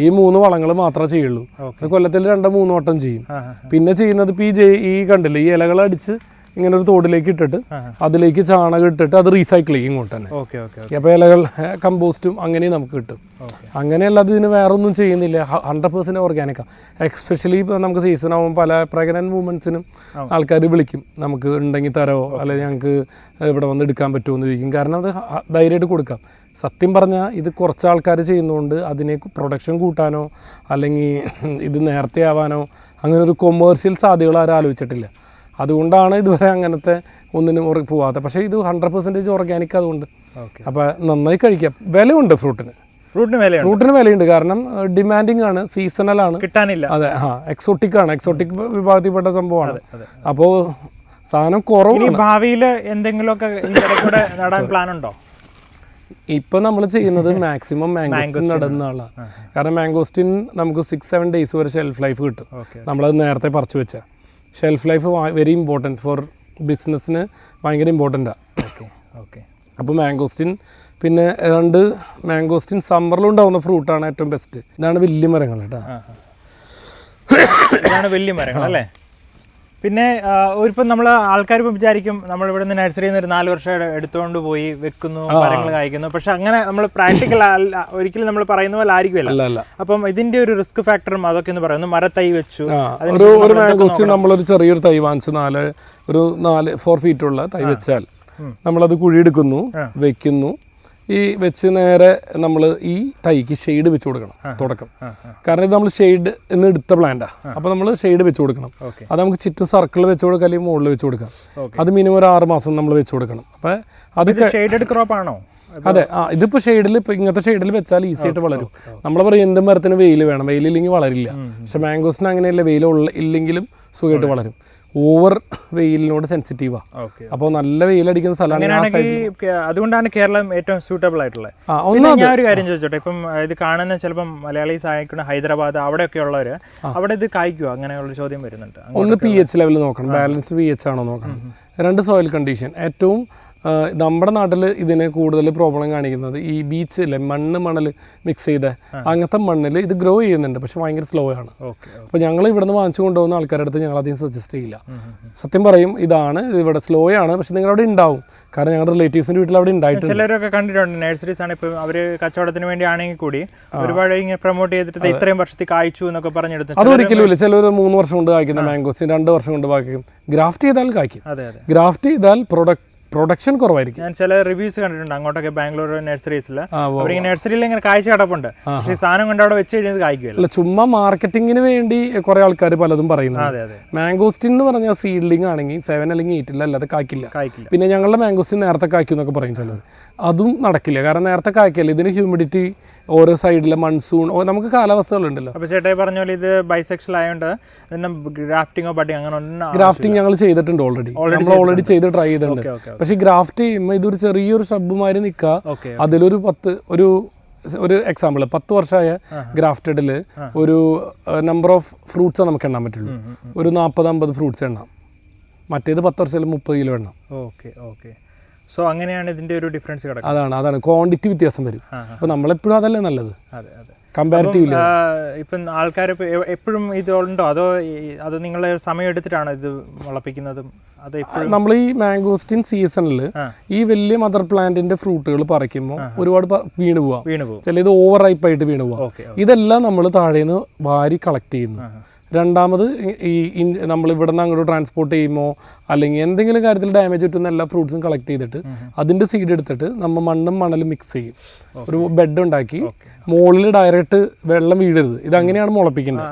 ഈ മൂന്ന് വളങ്ങൾ മാത്രമേ ചെയ്യുള്ളൂ. കൊല്ലത്തിൽ രണ്ടോ മൂന്നോ വട്ടം ചെയ്യും. പിന്നെ ചെയ്യുന്നത് ഇപ്പൊ ഈ ഈ കണ്ടില്ലേ ഈ ഇലകൾ അടിച്ച് ഇങ്ങനെ ഒരു തോടിലേക്ക് ഇട്ടിട്ട് അതിലേക്ക് ചാണകം ഇട്ടിട്ട് അത് റീസൈക്കിൾ ചെയ്യും ഇങ്ങോട്ട് തന്നെ. അപ്പോൾ ഇലകൾ കമ്പോസ്റ്റും അങ്ങനെയും നമുക്ക് കിട്ടും. അങ്ങനെയല്ലാതെ ഇതിന് വേറെ ഒന്നും ചെയ്യുന്നില്ല ഹൺഡ്രഡ് പെർസെന്റ് ഓർഗാനിക്കാണ് എക്സ്പെഷ്യലി ഇപ്പോൾ നമുക്ക് സീസൺ ആകുമ്പോൾ പല പ്രഗ്നന്റ് വുമൻസിനും ആൾക്കാർ വിളിക്കും. നമുക്ക് ഉണ്ടെങ്കിൽ തരോ? അല്ലെങ്കിൽ ഞങ്ങൾക്ക് ഇവിടെ വന്ന് എടുക്കാൻ പറ്റുമോ? എന്ന് ചോദിക്കും. കാരണം അത് ധൈര്യമായിട്ട് കൊടുക്കാം. സത്യം പറഞ്ഞാൽ ഇത് കുറച്ച് ആൾക്കാർ ചെയ്യുന്നതുകൊണ്ട് അതിനെ പ്രൊഡക്ഷൻ കൂട്ടാനോ അല്ലെങ്കിൽ ഇത് നേരത്തെ ആവാനോ അങ്ങനെ ഒരു കൊമേഴ്സ്യൽ സാധ്യതകൾ ആരും ആലോചിച്ചിട്ടില്ല. അതുകൊണ്ടാണ് ഇതുവരെ അങ്ങനത്തെ ഒന്നിനും ഉറ- പോവാത്തത്. പക്ഷേ ഇത് ഹൺഡ്രഡ് പെർസെന്റേജ് ഓർഗാനിക് അതുകൊണ്ട്. അപ്പോൾ നന്നായി കഴിക്കാം. വിലയുണ്ട് ഫ്രൂട്ടിന്. ഫ്രൂട്ടിന് വില ഫ്രൂട്ടിന് വിലയുണ്ട്. കാരണം ഡിമാൻഡിങ് ആണ്. സീസണൽ ആണ്. കിട്ടാനില്ല. അതെ ആ എക്സോട്ടിക് ആണ്. എക്സോട്ടിക് വിഭാഗത്തിൽപ്പെട്ട സംഭവമാണ്. അപ്പോൾ സാധനം കുറവ് ഭാവിയിൽ എന്തെങ്കിലുമൊക്കെ <coughs> നടാൻ പ്ലാൻ ഉണ്ടോ ഇപ്പൊ നമ്മൾ ചെയ്യുന്നത് <coughs> മാക്സിമം മാംഗോസ്റ്റിൻ നടുന്ന ആളാണ് കാരണം മാംഗോസ്റ്റിൻ നമുക്ക് സിക്സ് സെവൻ ഡേയ്സ് വരെ ഷെൽഫ് ലൈഫ് കിട്ടും. നമ്മളത് നേരത്തെ പറിച്ചു വെച്ചാൽ shelf life very important for ബിസിനസ്സിന് ഭയങ്കര ഇമ്പോർട്ടന്റാണ് ഓക്കെ ഓക്കെ അപ്പോൾ മാംഗോസ്റ്റിൻ പിന്നെ രണ്ട് മാംഗോസ്റ്റിൻ സമ്മറിൽ ഉണ്ടാവുന്ന ഫ്രൂട്ടാണ് ഏറ്റവും ബെസ്റ്റ് ഇതാണ് വലിയ മരങ്ങൾ കേട്ടോ വലിയ മരങ്ങൾ അല്ലേ? പിന്നെ ഒരിപ്പം നമ്മൾ ആൾക്കാർ ഇപ്പം വിചാരിക്കും നമ്മൾ ഇവിടെ നിന്ന് നഴ്സറിയിൽ നിന്ന് ഒരു നാല് വർഷം എടുത്തുകൊണ്ട് പോയി വെക്കുന്നു മരങ്ങൾ കായ്ക്കുന്നു. പക്ഷെ അങ്ങനെ നമ്മൾ പ്രാക്ടിക്കൽ ഒരിക്കലും നമ്മൾ പറയുന്ന പോലെ ആയിരിക്കുമല്ല അപ്പം ഇതിന്റെ ഒരു റിസ്ക് ഫാക്ടറും അതൊക്കെ എന്ന് പറയുന്നു. മരത്തൈ വെച്ചു. ഒരു ഒരു നമ്മളൊരു ചെറിയൊരു തൈ വാങ്ങിച്ച് നാല് ഒരു നാല് ഫോർ ഫീറ്റ് ഉള്ള തൈ വെച്ചാൽ നമ്മളത് കുഴിയെടുക്കുന്നു വെക്കുന്നു ഈ വെച്ച് നേരെ നമ്മൾ ഈ തൈക്ക് ഷെയ്ഡ് വെച്ച് കൊടുക്കണം തുടക്കം. കാരണം ഇത് നമ്മൾ ഷെയ്ഡ് എന്ന് എടുത്ത പ്ലാന്റാ അപ്പോൾ നമ്മൾ ഷെയ്ഡ് വെച്ച് കൊടുക്കണം. അത് നമുക്ക് ചുറ്റും സർക്കിൾ വെച്ച് കൊടുക്കാം അല്ലെങ്കിൽ മുകളിൽ വെച്ച് കൊടുക്കാം. അത് മിനിമം ഒരു ആറ് മാസം നമ്മൾ വെച്ച് കൊടുക്കണം. അപ്പോൾ അത് ഷെയ്ഡഡ് ക്രോപ്പ് ആണോ? അതെ ആ ഇതിപ്പോ ഷെയ്ഡിൽ ഇപ്പൊ ഇങ്ങനത്തെ ഷെയ്ഡിൽ വെച്ചാൽ ഈസി ആയിട്ട് വളരും. നമ്മൾ പറയും എന്ത് മരത്തിന് വെയിൽ വേണം. വെയിലില്ലെങ്കിൽ വളരില്ല. പക്ഷെ മാംഗോസിന് അങ്ങനെയല്ല വെയിൽ ഇല്ലെങ്കിലും സുഖമായിട്ട് വളരും. ഓവർ വെയിലിനോട് സെൻസിറ്റീവാ ഓക്കെ അപ്പോൾ നല്ല വെയിലടിക്കുന്ന സ്ഥലമാണ് അതുകൊണ്ടാണ് കേരളം ഏറ്റവും സൂട്ടബിൾ ആയിട്ടുള്ളത് ഞാൻ ഒരു കാര്യം ചോദിച്ചോട്ടെ ഇപ്പം ഇത് കാണുന്ന ചിലപ്പം മലയാളീസ് ആയിക്കൊണ്ട് ഹൈദരാബാദ് അവിടെയൊക്കെ ഉള്ളവര് അവിടെ ഇത് കായ്ക്കുമോ അങ്ങനെയുള്ള ചോദ്യം വരുന്നുണ്ട്. ഒന്ന് പി എച്ച് ലെവൽ നോക്കണം ബാലൻസ് പി എച്ച് ആണോ നോക്കണം. രണ്ട് സോയിൽ കണ്ടീഷൻ ഏറ്റവും നമ്മുടെ നാട്ടിൽ ഇതിന് കൂടുതൽ പ്രോബ്ലം കാണിക്കുന്നത് ഈ ബീച്ച് അല്ലെ മണ്ണ് മണൽ മിക്സ് ചെയ്ത അങ്ങനത്തെ മണ്ണിൽ ഇത് ഗ്രോ ചെയ്യുന്നുണ്ട് പക്ഷെ ഭയങ്കര സ്ലോ ആണ്. അപ്പോൾ ഞങ്ങൾ നിന്ന് വാങ്ങിച്ചു കൊണ്ടുപോകുന്ന ആൾക്കാരുടെ അടുത്ത് ഞങ്ങൾ അധികം സജസ്റ്റ് ചെയ്യില്ല സത്യം പറയും ഇതാണ് ഇത് ഇവിടെ സ്ലോ ആണ് പക്ഷെ നിങ്ങൾ അവിടെ ഉണ്ടാവും. കാരണം ഞങ്ങളുടെ റിലേറ്റീവ്സിന്റെ വീട്ടിൽ അവിടെ ഉണ്ടായിട്ടുണ്ട്. ചിലരൊക്കെ കണ്ടിട്ടുണ്ട് നഴ്സറീസ് ആണ് ഇപ്പം അവർ കച്ചവടത്തിന് വേണ്ടി ആണെങ്കിൽ കൂടി ഒരുപാട് ഇങ്ങനെ പ്രൊമോട്ട് ചെയ്തിട്ട് ഇത്രയും വർഷത്തിൽ കായ്ച്ചു എന്നൊക്കെ പറഞ്ഞെടുത്ത് അതൊരിക്കലും ഇല്ല. ചിലർ മൂന്ന് വർഷം കൊണ്ട് കായ്ക്കുന്ന മാംഗോസിന് രണ്ട് വർഷം കൊണ്ട് കായ്ക്കും. ഗ്രാഫ്റ്റ് ചെയ്താൽ കായ്ക്കും. ഗ്രാഫ്റ്റ് ചെയ്താൽ പ്രൊഡക്ട് പ്രൊഡക്ഷൻ കുറവായിരിക്കും. ഞാൻ ചില റിവ്യൂസ് കണ്ടിട്ടുണ്ട്. അങ്ങോട്ടൊക്കെ ബാംഗ്ലൂർ നഴ്സറീസിൽ അവരിങ്ങനെ നഴ്സറിയിൽ ഇങ്ങനെ കാഴ്ച കിടപ്പുണ്ട്. പക്ഷേ സാധനം കൊണ്ട് അവിടെ വെച്ച് കഴിഞ്ഞാൽ കായ്ക്കുമല്ലോ ചുമ്മാ മാർക്കറ്റിങ്ങിന് വേണ്ടി കുറെ ആൾക്കാർ പലതും പറയുന്നു മാംഗോസ്റ്റിൻ എന്ന് പറഞ്ഞാൽ സീഡ്ലിംഗ് ആണെങ്കിൽ സെവൻ അല്ലെങ്കിൽ എയ്റ്റിൽ അല്ലാതെ കായ്ക്കില്ല. കായ്ക്കില്ല. പിന്നെ ഞങ്ങളുടെ മാംഗോസ്റ്റിൻ നേരത്തെ കായ്ക്കും എന്നൊക്കെ പറയും ചിലർ അതും നടക്കില്ല. കാരണം നേരത്തെ കായ്ക്കല്ല ഇതിന് ഹ്യൂമിഡിറ്റി ഓരോ സൈഡിലെ മൺസൂൺ നമുക്ക് കാലാവസ്ഥകളുണ്ടല്ലോ. അപ്പൊ ചേട്ടായി പറഞ്ഞ പോലെ ഇത് ബൈസെക്ഷൽ ആയതുകൊണ്ട് ഗ്രാഫ്റ്റിംഗോ ഗ്രാഫ്റ്റിങ്ങോ ബട്ടിങ് അങ്ങനെ ഗ്രാഫ്റ്റിംഗ് ഞങ്ങൾ ചെയ്തിട്ടുണ്ട് ഓൾറെഡി നമ്മൾ ഓൾറെഡി ചെയ്ത് ട്രൈ ചെയ്തിട്ടുണ്ട്. പക്ഷേ ഗ്രാഫ്റ്റ് ചെയ്യുമ്പോൾ ഇതൊരു ചെറിയൊരു ഷബ്ബുമാരി നിൽക്കുക അതിലൊരു പത്ത് ഒരു ഒരു എക്സാമ്പിൾ പത്ത് വർഷമായ ഗ്രാഫ്റ്റഡിൽ ഒരു നമ്പർ ഓഫ് ഫ്രൂട്ട്സ് നമുക്ക് എണ്ണാൻ പറ്റുള്ളൂ. ഒരു നാൽപ്പത് അമ്പത് ഫ്രൂട്ട്സ് എണ്ണാം. മറ്റേത് പത്ത് വർഷത്തിൽ മുപ്പത് കിലോ എണ്ണാം. ഓക്കെ ഓക്കെ സോ അങ്ങനെയാണ് ഇതിന്റെ ഒരു ഡിഫറൻസ് കിടക്കുന്നത്. അതാണ് അതാണ്. ക്വാണ്ടിറ്റി വ്യത്യാസം വരും. അപ്പൊ അപ്പോൾ നമ്മളെപ്പോഴും അതല്ലേ നല്ലത്? അതെ അതെ. കമ്പാരിറ്റീവ്ലി ഇപ്പം ആൾക്കാർ എപ്പോഴും ഇത് ഉണ്ടോ അതോ അത് നിങ്ങൾ സമയം എടുത്തിട്ടാണോ ഇത് മുളപ്പിക്കുന്നതും? അത് എപ്പോഴും നമ്മൾ ഈ മാംഗോസ്റ്റിൻ സീസണിൽ ഈ വലിയ മദർ പ്ലാന്റിന്റെ ഫ്രൂട്ടുകൾ പറിക്കുമ്പോൾ ഒരുപാട് വീണു പോവാം വീണ് പോകും ചില ഇത് ഓവർ റൈപ്പായിട്ട് വീണ് പോവാം ഇതെല്ലാം നമ്മൾ താഴേന്ന് വാരി കളക്ട് ചെയ്യുന്നു. രണ്ടാമത് ഈ നമ്മൾ ഇവിടെ നിന്ന് അങ്ങോട്ട് ട്രാൻസ്പോർട്ട് ചെയ്യുമോ അല്ലെങ്കിൽ എന്തെങ്കിലും കാര്യത്തിൽ ഡാമേജ് കിട്ടുന്ന എല്ലാ ഫ്രൂട്ട്സും കളക്ട് ചെയ്തിട്ട് അതിന്റെ സീഡ് എടുത്തിട്ട് നമ്മൾ മണ്ണും മണലും മിക്സ് ചെയ്യും. ഒരു ബെഡ് ഉണ്ടാക്കി മുകളിൽ ഡയറക്റ്റ് വെള്ളം വീഴരുത്. ഇത് അങ്ങനെയാണ് മുളപ്പിക്കേണ്ടത്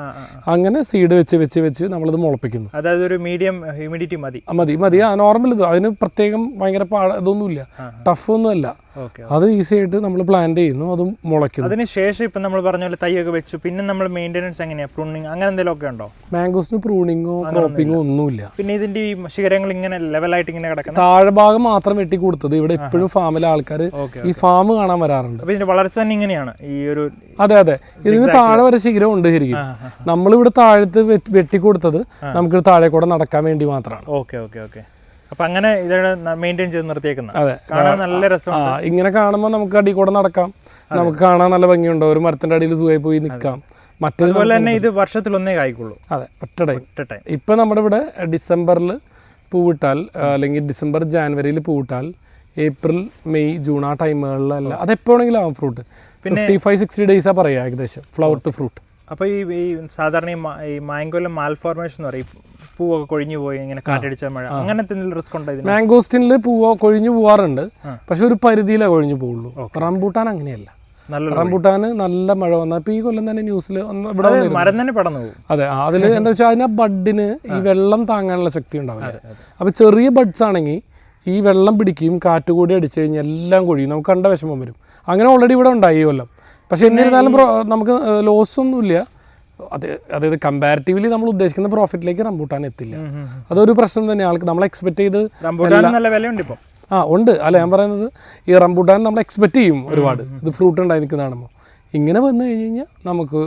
അങ്ങനെ സീഡ് വെച്ച് വെച്ച് വെച്ച് നമ്മളിത് മുളപ്പിക്കുന്നു. അതായത് ഒരു മീഡിയം ഹ്യൂമിഡിറ്റി മതി. മതി മതി. ആ നോർമൽ ഇത്. അതിന് പ്രത്യേകം ഭയങ്കര പാട ഇതൊന്നുമില്ല. ടഫ് ഒന്നുമല്ല. അത് ഈസി ആയിട്ട് നമ്മൾ പ്ലാൻ ചെയ്യുന്നു അതും മുളയ്ക്കുന്നു. അതിന് ശേഷം ഇപ്പം നമ്മൾ പറഞ്ഞ പോലെ തൈയൊക്കെ വെച്ചു. പിന്നെ നമ്മൾ മെയിന്റെനൻസ് എങ്ങനെയാണ് പ്രൂണിങ് അങ്ങനെ എന്തെങ്കിലും ഒക്കെ ഉണ്ടോ മാംഗോസിന് പ്രൂണിങ്ങോ ക്രോപ്പിങ്ങോ ഒന്നുമില്ല. പിന്നെ ഇതിന്റെ ഈ ശിഖരങ്ങൾ ഇങ്ങനെ ലെവലായിട്ട് ഇങ്ങനെ കിടക്കുന്നത് താഴെ ഭാഗം മാത്രം വെട്ടി കൊടുത്തത്. ഇവിടെ എപ്പോഴും ഫാമിലെ ആൾക്കാർ ഈ ഫാം കാണാൻ വരാറുണ്ട്. ഇതിന്റെ വളർച്ച തന്നെ ഇങ്ങനെയാണ്? ഈ ഒരു അതെ അതെ. ഇതിന് താഴെ വരെ ശിഖരം ഉണ്ട് ശരിക്കും. നമ്മളിവിടെ താഴത്ത് വെട്ടി- കൊടുത്തത് നമുക്ക് താഴെ കൂടെ നടക്കാൻ വേണ്ടി മാത്രമാണ്. Okay okay okay. അപ്പൊ അങ്ങനെ ഇതാണ് മെയിന്റെയിൻ ചെയ്ത് നിർത്തിയേക്കുന്നത് അതെ. കാണാൻ നല്ല രസമാണ് ഇങ്ങനെ കാണുമ്പോൾ നമുക്ക് അടി കൂടെ നടക്കാം. നമുക്ക് കാണാൻ നല്ല ഭംഗിയുണ്ട്. ഒരു മരത്തിന്റെ അടിയിൽ സുഖമായി പോയി നിൽക്കാം. മറ്റേതുപോലെ തന്നെ ഇത് വർഷത്തിൽ ഒന്നേ കായ്ക്കുള്ളൂ. അതെ ഒറ്റ ടൈം ഒറ്റ ടൈം. ഇപ്പം നമ്മുടെ ഇവിടെ ഡിസംബറിൽ പൂവിട്ടാൽ അല്ലെങ്കിൽ ഡിസംബർ ജാനുവരിയിൽ പൂവിട്ടാൽ ഏപ്രിൽ മെയ് ജൂൺ ആ ടൈമുകളിലല്ല. അത് എപ്പോൾ വേണമെങ്കിലും ആവും ഫ്രൂട്ട്. ഫിഫ്റ്റി ഫൈവ് സിക്സ്റ്റി ഡേയ്സാണ് പറയുക ഏകദേശം. Flower to fruit. അപ്പൊ ഈ സാധാരണ ഈ മാങ്കോലം മാൽഫോർമേഷൻ എന്ന് പറയും. പൂവൊക്കെ കൊഴിഞ്ഞു പോയി ഇങ്ങനെ കാറ്റടിച്ച മഴ. അങ്ങനത്തെ റിസ്ക് ഉണ്ടോ ഇതിന്? മാംഗോസ്റ്റിനിൽ പൂവോ കൊഴിഞ്ഞു പോവാറുണ്ട്. പക്ഷെ ഒരു പരിധിയിലേ കൊഴിഞ്ഞു പോവുള്ളൂ. റംബൂട്ടാൻ അങ്ങനെയല്ല. നല്ല റംബൂട്ടാന് നല്ല മഴ വന്ന ഇപ്പോൾ ഈ കൊല്ലം തന്നെ ന്യൂസിൽ ഇവിടെ അത് മരം തന്നെ പടന്നു പോകും. അതെ അതിൽ <laughs> എന്താ വെച്ചാൽ അതിന് ബഡിന് ഈ വെള്ളം താങ്ങാനുള്ള ശക്തി ഉണ്ടാവില്ല. അപ്പൊ ചെറിയ ബഡ്സ് ആണെങ്കിൽ ഈ വെള്ളം പിടിക്കുകയും കാറ്റ് കൂടി അടിച്ചു കഴിഞ്ഞാൽ എല്ലാം കൊഴിയും. നമുക്ക് കണ്ട വിഷമം വരും. അങ്ങനെ ഓൾറെഡി ഇവിടെ ഉണ്ടായി കൊല്ലം. പക്ഷെ എന്നിരുന്നാലും നമുക്ക് ലോസ് ഒന്നുമില്ല. അതായത് കമ്പാരിറ്റീവ്ലി നമ്മൾ ഉദ്ദേശിക്കുന്ന പ്രോഫിറ്റിലേക്ക് റംബൂട്ടാൻ എത്തില്ല. അതൊരു പ്രശ്നം തന്നെ. ആൾക്ക് നമ്മൾ എക്സ്പെക്ട് ചെയ്ത് നല്ല വിലയുണ്ട് ഇപ്പോൾ ആ ഉണ്ട്. അല്ല ഞാൻ പറയുന്നത് ഈ റംബൂട്ടാൻ നമ്മൾ എക്സ്പെക്ട് ചെയ്യും ഒരുപാട്. ഇത് ഫ്രൂട്ട് ഉണ്ടായി ഇങ്ങനെ വന്നു കഴിഞ്ഞ് കഴിഞ്ഞാൽ നമുക്ക്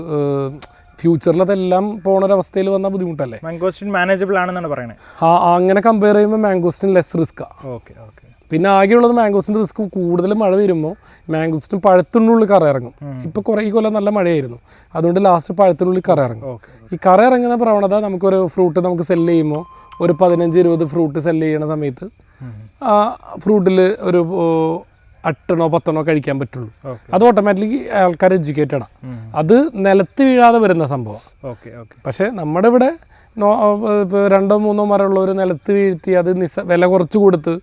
ഫ്യൂച്ചറിൽ അതെല്ലാം പോണ ഒരവസ്ഥയിൽ വന്നാൽ ബുദ്ധിമുട്ടല്ലേ? മാംഗോസ്റ്റിൻ മാനേജബിൾ ആണെന്നാണ് പറയുന്നത് ആ അങ്ങനെ കമ്പയർ ചെയ്യുമ്പോൾ മാംഗോസ്റ്റിൻ ലെസ് റിസ്ക്കാണ് ഓക്കെ ഓക്കെ പിന്നെ ആകെയുള്ളത് മാംഗോസിന്റെ റിസ്ക് കൂടുതൽ മഴ വരുമ്പോൾ മാംഗോസിനും പഴത്തിനുള്ളിൽ കറ ഇറങ്ങും. ഇപ്പോൾ കുറേ ഈ കൊല്ലം നല്ല മഴയായിരുന്നു. അതുകൊണ്ട് ലാസ്റ്റ് പഴത്തിനുള്ളിൽ കറ ഇറങ്ങും. ഈ കറ ഇറങ്ങുന്ന പ്രവണത നമുക്കൊരു ഫ്രൂട്ട് നമുക്ക് സെല്ല് ചെയ്യുമ്പോൾ ഒരു പതിനഞ്ച് ഇരുപത് ഫ്രൂട്ട് സെല്ല് ചെയ്യുന്ന സമയത്ത് ആ ഫ്രൂട്ടിൽ ഒരു അട്ടണോ എട്ടെണ്ണോ പത്തെണ്ണോ കഴിക്കാൻ പറ്റുള്ളൂ. അത് ഓട്ടോമാറ്റിക്കലി ആൾക്കാർ എഡ്യൂക്കേറ്റഡ് ആണ് അത് നിലത്ത് വീഴാതെ വരുന്ന സംഭവം. Okay okay. പക്ഷേ നമ്മുടെ ഇവിടെ രണ്ടോ മൂന്നോ മരമുള്ളവർ നിലത്ത് വീഴ്ത്തി അത് നിസ വില കുറച്ച് കൊടുത്ത്